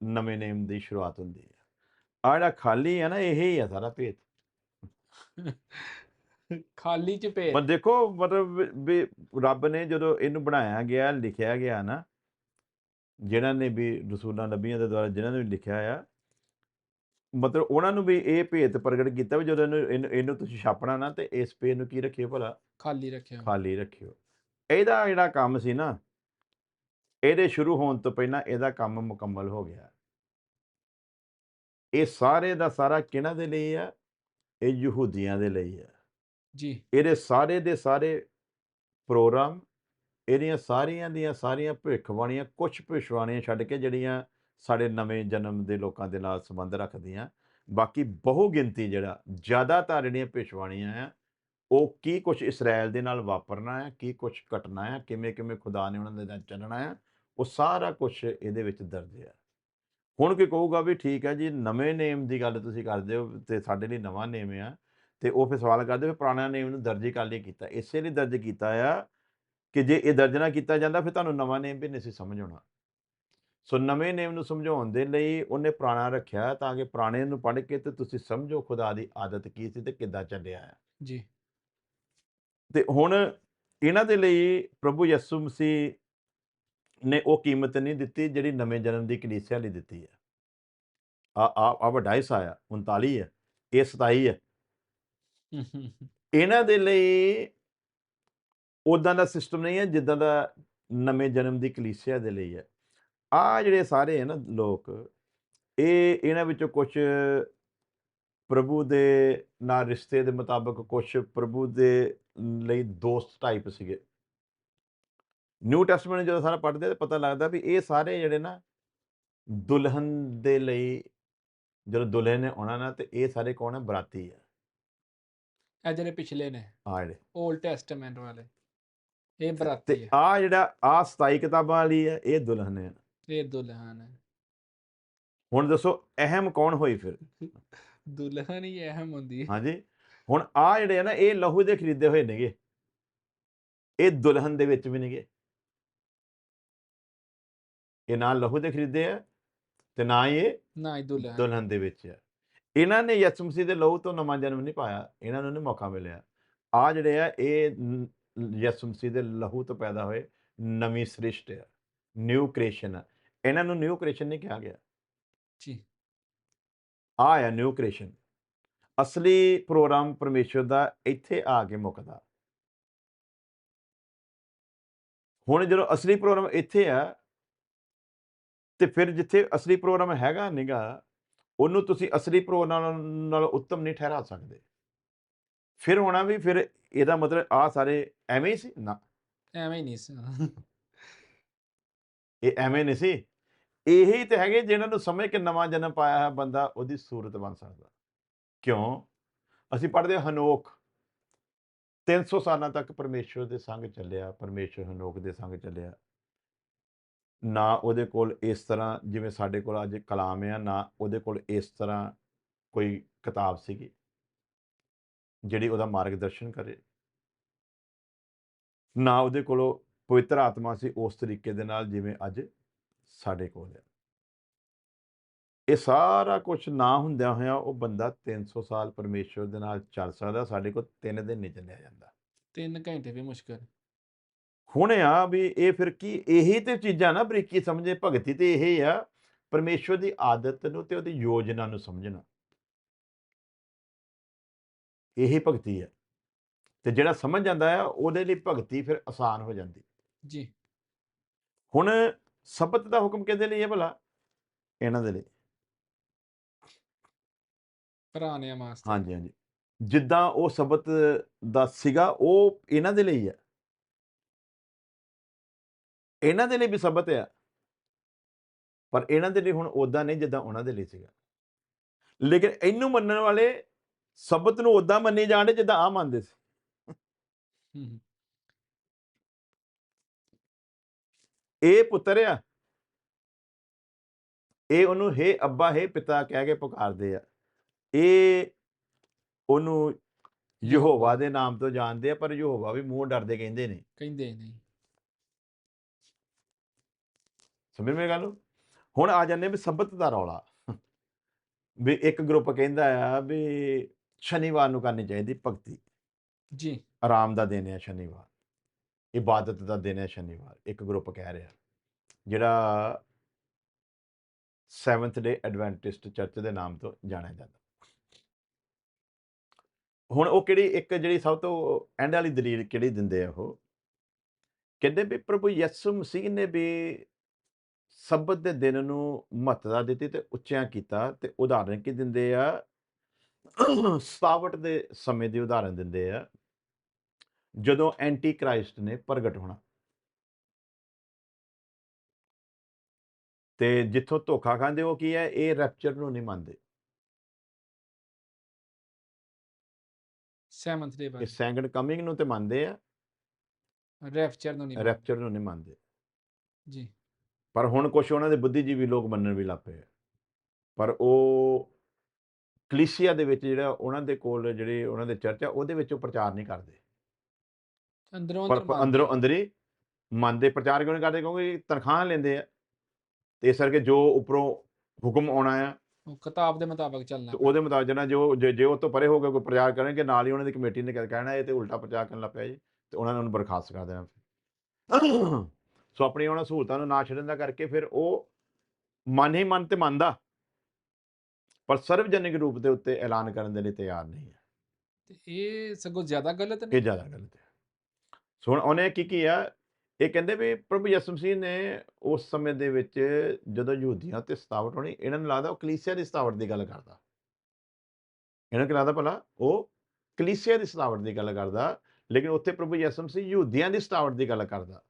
ਨਵੇਂ ਨੇਮ ਦੀ ਸ਼ੁਰੂਆਤ ਹੁੰਦੀ ਹੈ। ਆ ਜਿਹੜਾ ਖਾਲੀ ਹੈ ਨਾ ਇਹ ਹੀ ਹੈ ਸਾਰਾ ਭੇਤ। ਖਾਲੀ ਚ ਭੇਤ। ਪਰ ਦੇਖੋ ਮਤਲਬ ਵੀ- ਰੱਬ ਨੇ ਜਦੋਂ ਇਹਨੂੰ ਬਣਾਇਆ ਗਿਆ ਲਿਖਿਆ ਗਿਆ ਨਾ ਜਿਨ੍ਹਾਂ ਨੇ ਵੀ ਰਸੂਲਾਂ ਨਬੀਆਂ ਦੇ ਦੁਆਰਾ ਜਿਨ੍ਹਾਂ ਨੇ ਵੀ ਲਿਖਿਆ ਆ ਮਤਲਬ ਉਹਨਾਂ ਨੂੰ ਵੀ ਇਹ ਭੇਤ ਪ੍ਰਗਟ ਕੀਤਾ ਵੀ ਜਦੋਂ ਇਹਨੂੰ ਇਹਨੂੰ- ਤੁਸੀਂ ਛਾਪਣਾ ਨਾ ਤੇ ਇਸ ਪੇਜ ਨੂੰ ਕੀ ਰੱਖਿਓ ਭਲਾ? ਖਾਲੀ ਰੱਖਿਆ ਖਾਲੀ ਰੱਖਿਓ। ਇਹਦਾ ਜਿਹੜਾ ਕੰਮ ਸੀ ਨਾ ਇਹਦੇ ਸ਼ੁਰੂ ਹੋਣ ਤੋਂ ਪਹਿਲਾਂ ਇਹਦਾ ਕੰਮ ਮੁਕੰਮਲ ਹੋ ਗਿਆ। ਇਹ ਸਾਰੇ ਦਾ ਸਾਰਾ ਕਿਹਨਾਂ ਦੇ ਲਈ ਆ? ਇਹ ਯਹੂਦੀਆਂ ਦੇ ਲਈ ਆ। ਜੀ। ਇਹਦੇ ਸਾਰੇ ਦੇ ਸਾਰੇ ਪ੍ਰੋਗਰਾਮ ਇਹਦੀਆਂ ਸਾਰੀਆਂ ਦੀਆਂ ਸਾਰੀਆਂ ਭਵਿੱਖਬਾਣੀਆਂ ਕੁਝ ਭਵਿੱਖਬਾਣੀਆਂ ਛੱਡ ਕੇ ਜਿਹੜੀਆਂ ਸਾਡੇ ਨਵੇਂ ਜਨਮ ਦੇ ਲੋਕਾਂ ਦੇ ਨਾਲ ਸੰਬੰਧ ਰੱਖਦੀਆਂ ਬਾਕੀ ਬਹੁ ਗਿਣਤੀ ਜਿਹੜਾ ਜ਼ਿਆਦਾਤਰ ਜਿਹੜੀਆਂ ਭਵਿੱਖਬਾਣੀਆਂ ਆ ਉਹ ਕੀ ਕੁਝ ਇਸਰਾਇਲ ਦੇ ਨਾਲ ਵਾਪਰਨਾ ਹੈ ਕੀ ਕੁਝ ਘਟਣਾ ਹੈ ਕਿਵੇਂ ਕਿਵੇਂ ਖੁਦਾ ਨੇ ਉਹਨਾਂ ਦੇ ਨਾਲ ਚੱਲਣਾ ਹੈ ਉਹ ਸਾਰਾ ਕੁਝ ਇਹਦੇ ਵਿੱਚ ਦਰਜ ਹੈ ਹੁਣ ਕੀ ਕਹੂਗਾ ਵੀ ਠੀਕ ਹੈ ਜੀ ਨਵੇਂ ਨੇਮ ਦੀ ਗੱਲ ਤੁਸੀਂ ਕਰਦੇ ਹੋ ਤੇ ਸਾਡੇ ਲਈ ਨਵਾਂ ਨੇਮ ਆ ਤੇ ਉਹ ਫਿਰ ਸਵਾਲ ਕਰਦੇ ਵੀ ਪੁਰਾਣਾ ਨੇਮ ਨੂੰ ਦਰਜ ਕਰ ਲਈ ਕੀਤਾ। ਇਸੇ ਲਈ ਦਰਜ ਕੀਤਾ ਆ ਕਿ ਜੇ ਇਹ ਦਰਜ ਨਾ ਕੀਤਾ ਜਾਂਦਾ ਫਿਰ ਤੁਹਾਨੂੰ ਨਵਾਂ ਨੇਮ ਵੀ ਨਹੀਂ ਸੀ ਸਮਝ ਆਉਣਾ। ਸੋ ਨਵੇਂ ਨੇਮ ਨੂੰ ਸਮਝਾਉਣ ਦੇ ਲਈ ਉਹਨੇ ਪੁਰਾਣਾ ਰੱਖਿਆ ਤਾਂ ਕਿ ਪੁਰਾਣੇ ਨੂੰ ਪੜ੍ਹ ਕੇ ਤੇ ਤੁਸੀਂ ਸਮਝੋ ਖੁਦਾ ਦੀ ਆਦਤ ਕੀ ਸੀ ਤੇ ਕਿੱਦਾਂ ਚੱਲਿਆ ਹੈ ਜੀ। ਤੇ ਹੁਣ ਇਹਨਾਂ ਦੇ ਲਈ ਪ੍ਰਭੂ ਯਿਸੂ ਮਸੀਹ ਨੇ ਉਹ ਕੀਮਤ ਨਹੀਂ ਦਿੱਤੀ ਜਿਹੜੀ ਨਵੇਂ ਜਨਮ ਦੀ ਕਲੀਸਿਆ ਲਈ ਦਿੱਤੀ ਹੈ। ਆ ਆ ਆ ਵੱਡਾ ਹਿੱਸਾ ਆ 39 ਹੈ ਇਹ 27 ਹੈ। ਇਹਨਾਂ ਦੇ ਲਈ ਉਦਾਂ ਦਾ ਸਿਸਟਮ ਨਹੀਂ ਹੈ ਜਿੱਦਾਂ ਦਾ ਨਵੇਂ ਜਨਮ ਦੀ ਕਲੀਸਿਆ ਦੇ ਲਈ ਹੈ। ਆ ਜਿਹੜੇ ਸਾਰੇ ਹੈ ਨਾ ਲੋਕ ਇਹ ਇਹਨਾਂ ਵਿੱਚੋਂ ਕੁਝ ਪ੍ਰਭੂ ਦੇ ਨਾਲ ਰਿਸ਼ਤੇ ਦੇ ਮੁਤਾਬਕ ਕੁਝ ਪ੍ਰਭੂ ਦੇ ਲਈ ਦੋਸਤ ਟਾਈਪ ਸੀਗੇ। ਨਿਊ ਟੈਸਟਮੈਂਟ ਜਦੋਂ ਸਾਰਾ ਪੜ੍ਹਦੇ ਤਾਂ ਪਤਾ ਲੱਗਦਾ ਵੀ ਇਹ ਸਾਰੇ ਜਿਹੜੇ ਨਾ ਦੁਲਹਨ ਦੇ ਲਈ ਜਦੋਂ ਦੁਲਹਨ ਨੇ ਆਉਣਾ ਨਾ ਤੇ ਇਹ ਸਾਰੇ ਕੌਣ ਹੈ ਬਰਾਤੀ ਆ। ਇਹ ਜਿਹੜੇ ਪਿਛਲੇ ਨੇ ਆ ਜਿਹੜੇ। 올ਡ ਟੈਸਟਾਮੈਂਟ ਵਾਲੇ ਇਹ ਤੇ ਬਰਾਤੀ ਹੈ ਆ ਜਿਹੜਾ ਆ 27 ਕਿਤਾਬਾਂ ਵਾਲੀ ਹੈ ਇਹ ਦੁਲਹਨ ਹੈ ਇਹ ਦੁਲਹਨ ਹੈ ਹੁਣ ਦੱਸੋ ਅਹਿਮ ਕੌਣ ਹੋਈ ਫਿਰ? ਦੁਲਹਨ ਹੀ ਅਹਿਮ ਹੁੰਦੀ ਹੈ ਹਾਂਜੀ। ਹੁਣ ਆ ਜਿਹੜੇ ਆ ਨਾ ਇਹ ਲਹੂ ਦੇ ਖਰੀਦੇ ਹੋਏ ਨੇਗੇ। ਇਹ ਦੁਲਹਨ ਦੇ ਵਿੱਚ ਵੀ ਨੇਗੇ। ਇਹ ਨਾ ਲਹੂ ਦੇ ਖਰੀਦੇ ਆ ਤੇ ਨਾ ਇਹ ਨਾ ਦੁਲਹਨ। ਦੁਲਹਨ ਦੇ ਵਿੱਚ ਹੈ ਇਹਨਾਂ ਨੇ ਯਿਸੂ ਮਸੀਹ ਦੇ ਲਹੂ ਤੋਂ ਨਵਾਂ ਜਨਮ ਨਹੀਂ ਪਾਇਆ ਇਹਨਾਂ ਨੂੰ ਨਹੀਂ ਮੌਕਾ ਮਿਲਿਆ। ਆ ਜਿਹੜੇ ਆ ਇਹ ਯਿਸੂ ਮਸੀਹ ਦੇ ਲਹੂ ਤੋਂ ਪੈਦਾ ਹੋਏ ਨਵੀਂ ਸ੍ਰਿਸ਼ਟ ਹੈ ਨਿਊ ਕ੍ਰੀਏਸ਼ਨ ਹੈ ਇਹਨਾਂ ਨੂੰ ਨਿਊ ਕ੍ਰੀਏਸ਼ਨ ਨਹੀਂ ਕਿਹਾ ਗਿਆ। ਜੀ। ਆ ਆ ਨਿਊ ਕ੍ਰੀਏਸ਼ਨ ਅਸਲੀ ਪ੍ਰੋਗਰਾਮ ਪਰਮੇਸ਼ਵਰ ਦਾ ਇੱਥੇ ਆ ਕੇ ਮੁੱਕਦਾ। ਹੁਣ ਜਦੋਂ ਅਸਲੀ ਪ੍ਰੋਗਰਾਮ ਇੱਥੇ ਆ ਤੇ ਫਿਰ ਜਿੱਥੇ ਅਸਲੀ ਪ੍ਰੋਗਰਾਮ ਹੈਗਾ ਨਿਗਾ ਉਹਨੂੰ ਤੁਸੀਂ ਅਸਲੀ ਪ੍ਰੋਗਰਾਮ ਨਾਲ ਉੱਤਮ ਨਹੀਂ ਠਹਿਰਾ ਸਕਦੇ। ਫਿਰ ਹੋਣਾ ਵੀ ਫਿਰ ਇਹਦਾ ਮਤਲਬ ਆ ਸਾਰੇ ਐਵੇਂ ਹੀ ਸੀ? ਨਾ। ਐਵੇਂ ਹੀ ਨਹੀਂ ਸੀ। ਇਹ ਐਵੇਂ ਨਹੀਂ ਸੀ? ਇਹੀ ਤੇ ਹੈਗੇ ਜਿਨ੍ਹਾਂ ਨੂੰ ਸਮਝ ਕੇ ਨਵਾਂ ਜਨਮ ਪਾਇਆ ਹੈ ਬੰਦਾ ਉਹਦੀ ਸੂਰਤ ਬਣ ਸਕਦਾ। ਕਿਉਂ? ਅਸੀਂ ਪੜ੍ਹਦੇ ਹਨੋਕ। 300 ਸਾਲਾਂ ਤੱਕ ਪਰਮੇਸ਼ਵਰ ਦੇ ਸੰਗ ਚੱਲਿਆ ਪਰਮੇਸ਼ਵਰ ਹਨੋਕ ਦੇ ਸੰਗ ਚੱਲਿਆ। ਨਾ ਉਹਦੇ ਕੋਲ ਇਸ ਤਰ੍ਹਾਂ ਜਿਵੇਂ ਸਾਡੇ ਕੋਲ ਅੱਜ ਕਲਾਮ ਆ, ਨਾ ਉਹਦੇ ਕੋਲ ਇਸ ਤਰ੍ਹਾਂ ਕੋਈ ਕਿਤਾਬ ਸੀਗੀ। ਜਿਹੜੀ ਉਹਦਾ ਮਾਰਗਦਰਸ਼ਨ ਕਰੇ। ਨਾ ਉਹਦੇ ਕੋਲੋਂ ਪਵਿੱਤਰ ਆਤਮਾ ਸੀ ਉਸ ਤਰੀਕੇ ਦੇ ਨਾਲ ਜਿਵੇਂ ਅੱਜ ਸਾਡੇ ਕੋਲ ਹੈ ਇਹ ਸਾਰਾ ਕੁਝ ਨਾ ਹੁੰਦਿਆਂ ਹੋਇਆ ਉਹ ਬੰਦਾ 300 ਸਾਲ ਪਰਮੇਸ਼ਵਰ ਦੇ ਨਾਲ ਚੱਲ ਸਕਦਾ, ਸਾਡੇ ਕੋਲ 3 ਦਿਨ ਨਹੀਂ ਚੱਲਿਆ ਜਾਂਦਾ। 3 ਘੰਟੇ ਵੀ ਮੁਸ਼ਕਲ। ਹੁਣ ਆ ਵੀ ਇਹ ਫਿਰ ਕੀ ਇਹੀ ਤੇ ਚੀਜ਼ਾਂ ਨਾ ਬਰੀਕੀ ਸਮਝੇ ਭਗਤੀ ਤੇ ਇਹ ਆ ਪਰਮੇਸ਼ਵਰ ਦੀ ਆਦਤ ਨੂੰ ਤੇ ਉਹਦੀ ਯੋਜਨਾ ਨੂੰ ਸਮਝਣਾ। ਇਹੀ ਭਗਤੀ ਹੈ। ਤੇ ਜਿਹੜਾ ਸਮਝ ਜਾਂਦਾ ਆ ਉਹਦੇ ਲਈ ਭਗਤੀ ਫਿਰ ਆਸਾਨ ਹੋ ਜਾਂਦੀ। ਜੀ। ਹੁਣ ਸਬਤ ਦਾ ਹੁਕਮ ਕਿਹਦੇ ਲਈ ਹੈ ਭਲਾ? ਇਹਨਾਂ ਦੇ ਲਈ। ਪੁਰਾਣੇ ਮਾਸਟਰ ਹਾਂਜੀ ਹਾਂਜੀ। ਜਿੱਦਾਂ ਉਹ ਸਬਤ ਦਾ ਸੀਗਾ ਉਹ ਇਹਨਾਂ ਦੇ ਲਈ ਹੈ। ਇਹਨਾਂ ਦੇ ਲਈ ਵੀ ਸਬਤ ਆ। ਪਰ ਇਹਨਾਂ ਦੇ ਲਈ ਹੁਣ ਉਦਾਂ ਨਹੀਂ ਜਿੱਦਾਂ ਉਹਨਾਂ ਦੇ ਲਈ ਸੀਗਾ। ਲੇਕਿਨ ਇਹਨੂੰ ਮੰਨਣ ਵਾਲੇ ਸਬਤ ਨੂੰ ਉਦਾਂ ਮੰਨੇ ਜਾਂਦੇ ਜਿੱਦਾਂ ਆ ਮੰਨਦੇ ਸੀ। ਇਹ ਪੁੱਤਰ ਆ। ਇਹ ਉਹਨੂੰ ਹੈ ਅੱਬਾ ਹੈ ਪਿਤਾ ਕਹਿ ਕੇ ਪੁਕਾਰਦੇ ਆ। ਇਹ ਉਹਨੂੰ ਯਹੋਵਾ ਦੇ ਨਾਮ ਤੋਂ ਜਾਣਦੇ ਆ ਪਰ ਯਹੋਵਾ ਵੀ ਮੂੰਹ ਡਰਦੇ ਕਹਿੰਦੇ ਨੇ। ਕਹਿੰਦੇ ਨਹੀਂ। ਸਮਝ ਮੇ ਗੱਲ? ਹੁਣ ਆ ਜਾਂਦੇ ਵੀ ਸਬਤ ਦਾ ਰੌਲਾ। ਵੀ ਇੱਕ ਗਰੁੱਪ ਕਹਿੰਦਾ ਆ ਵੀ ਸ਼ਨੀਵਾਰ ਨੂੰ ਕਰਨੀ ਚਾਹੀਦੀ ਭਗਤੀ। ਜੀ। ਆਰਾਮ ਦਾ ਦਿਨ ਹੈ ਸ਼ਨੀਵਾਰ। ਇਬਾਦਤ ਦਾ ਦਿਨ ਹੈ ਸ਼ਨੀਵਾਰ ਇੱਕ ਗਰੁੱਪ ਕਹਿ ਰਿਹਾ। ਜਿਹੜਾ ਸੈਵਨਥ ਡੇ ਐਡਵੈਂਟਿਸਟ ਚਰਚ ਦੇ ਨਾਮ ਤੋਂ ਜਾਣਿਆ ਜਾਂਦਾ। ਹੁਣ ਉਹ ਕਿਹੜੀ ਇੱਕ ਜਿਹੜੀ ਸਭ ਤੋਂ ਐਂਡ ਵਾਲੀ ਦਲੀਲ ਕਿਹੜੀ ਦਿੰਦੇ ਆ ਉਹ? ਕਹਿੰਦੇ ਵੀ ਪ੍ਰਭੂ ਯਿਸੂ ਮਸੀਹ ਨੇ ਵੀ ਸਬਤ ਦੇ ਦਿਨ ਨੂੰ ਮਹੱਤਤਾ ਦਿੱਤੀ ਤੇ ਉੱਚਿਆਂ ਕੀਤਾ ਤੇ ਉਦਾਹਰਨ ਕੀ ਦਿੰਦੇ ਆ? ਸਤਾਵਟ ਦੇ ਸਮੇਂ ਦੀ ਉਦਾਹਰਨ ਦਿੰਦੇ ਆ। ਜਦੋਂ ਐਂਟੀ ਕ੍ਰਾਈਸਟ ਨੇ ਪ੍ਰਗਟ ਹੋਣਾ। ਤੇ ਜਿੱਥੋਂ ਧੋਖਾ ਖਾਂਦੇ ਉਹ ਕੀ ਹੈ? ਇਹ ਰੈਪਚਰ ਨੂੰ ਨਹੀਂ ਮੰਨਦੇ। ਸੈਵਨਥ ਡੇ ਇਹ ਬਾਰੇ। ਸੈਕੰਡ ਕਮਿੰਗ ਨੂੰ ਤੇ ਮੰਨਦੇ ਆ। ਰੈਪਚਰ ਨੂੰ ਨਹੀਂ ਰੈਪਚਰ ਨੂੰ ਨਹੀਂ ਮੰਨਦੇ। ਜੀ। ਪਰ ਹੁਣ ਕੁਝ ਉਹਨਾਂ ਦੇ ਬੁੱਧੀਜੀਵੀ ਲੋਕ ਮੰਨਣ ਵੀ ਲੱਗ ਪਏ ਆ। ਪਰ ਉਹ ਕਲੀਸੀਆ ਦੇ ਵਿੱਚ ਜਿਹੜਾ ਉਹਨਾਂ ਦੇ ਕੋਲ ਜਿਹੜੇ ਉਹਨਾਂ ਦੇ ਚਰਚ ਆ ਉਹਦੇ ਵਿੱਚ ਉਹ ਪ੍ਰਚਾਰ ਨਹੀਂ ਕਰਦੇ। ਅੰਦਰੋਂ ਪਰ ਅੰਦਰ ਅੰਦਰੋਂ। ਅੰਦਰੀ ਮੰਨਦੇ ਪ੍ਰਚਾਰ ਕਿਉਂ ਨਹੀਂ ਕਰਦੇ? ਕਿਉਂਕਿ ਤਨਖਾਹ ਲੈਂਦੇ ਆ। ਤੇ ਇਸ ਕਰਕੇ ਜੋ ਉੱਪਰੋਂ ਹੁਕਮ ਆਉਣਾ ਆ ਉਹ ਕਿਤਾਬ ਦੇ ਮੁਤਾਬਕ ਚੱਲਣਾ ਉਹਦੇ ਮੁਤਾਬਕ ਜਿਹੜਾ ਜੋ ਜੇ ਉਹ ਤੋਂ ਪਰੇ ਹੋ ਕੇ ਕੋਈ ਪ੍ਰਚਾਰ ਕਰਨਗੇ ਨਾਲ ਹੀ ਉਹਨਾਂ ਦੀ ਕਮੇਟੀ ਨੇ ਕਹਿ- ਕਹਿਣਾ ਇਹ ਤੇ ਉਲਟਾ ਪ੍ਰਚਾਰ ਕਰਨ ਲੱਗ ਪਿਆ ਜੀ ਤੇ ਉਹਨਾਂ ਨੇ ਉਹਨੂੰ ਬਰਖਾਸਤ ਕਰ ਦੇਣਾ। ਫਿਰ ਸੋ ਆਪਣੀ ਉਹਨਾਂ ਸਹੂਲਤਾਂ ਨੂੰ ਨਾ ਛੱਡਣ ਦਾ ਕਰਕੇ ਫਿਰ ਉਹ ਮਨ ਹੀ ਮਨ ਤੇ ਮੰਨਦਾ। ਪਰ ਸਰਵਜਨਿਕ ਰੂਪ ਦੇ ਉੱਤੇ ਐਲਾਨ ਕਰਨ ਦੇ ਲਈ ਤਿਆਰ ਨਹੀਂ ਹੈ। ਤੇ ਇਹ ਸਗੋਂ ਜ਼ਿਆਦਾ ਗਲਤ ਇਹ ਨਹੀਂ ਜ਼ਿਆਦਾ ਗਲਤ ਹੈ। ਸੋ ਹੁਣ ਉਹਨੇ ਕੀ ਕੀਤਾ ਇਹ ਕਹਿੰਦੇ ਵੀ ਪ੍ਰਭੂ ਯਿਸੂ ਮਸੀਹ ਨੇ ਉਸ ਸਮੇਂ ਦੇ ਵਿੱਚ ਜਦੋਂ ਯਹੂਦੀਆਂ ਤੇ ਸਤਾਵਟ ਹੋਣੀ ਇਹਨਾਂ ਨੂੰ ਲੱਗਦਾ ਉਹ ਕਲੀਸਿਆ ਦੀ ਸਤਾਵਟ ਦੀ ਗੱਲ ਕਰਦਾ। ਇਹਨਾਂ ਨੂੰ ਕੀ ਲੱਗਦਾ ਭਲਾ? ਉਹ ਕਲੀਸਿਆ ਦੀ ਸਤਾਵਟ ਦੀ ਗੱਲ ਕਰਦਾ ਲੇਕਿਨ ਉੱਥੇ ਪ੍ਰਭੂ ਯਿਸੂ ਮਸੀਹ ਯਹੂਦੀਆਂ ਦੀ ਸਤਾਵਟ ਦੀ ਗੱਲ ਕਰਦਾ।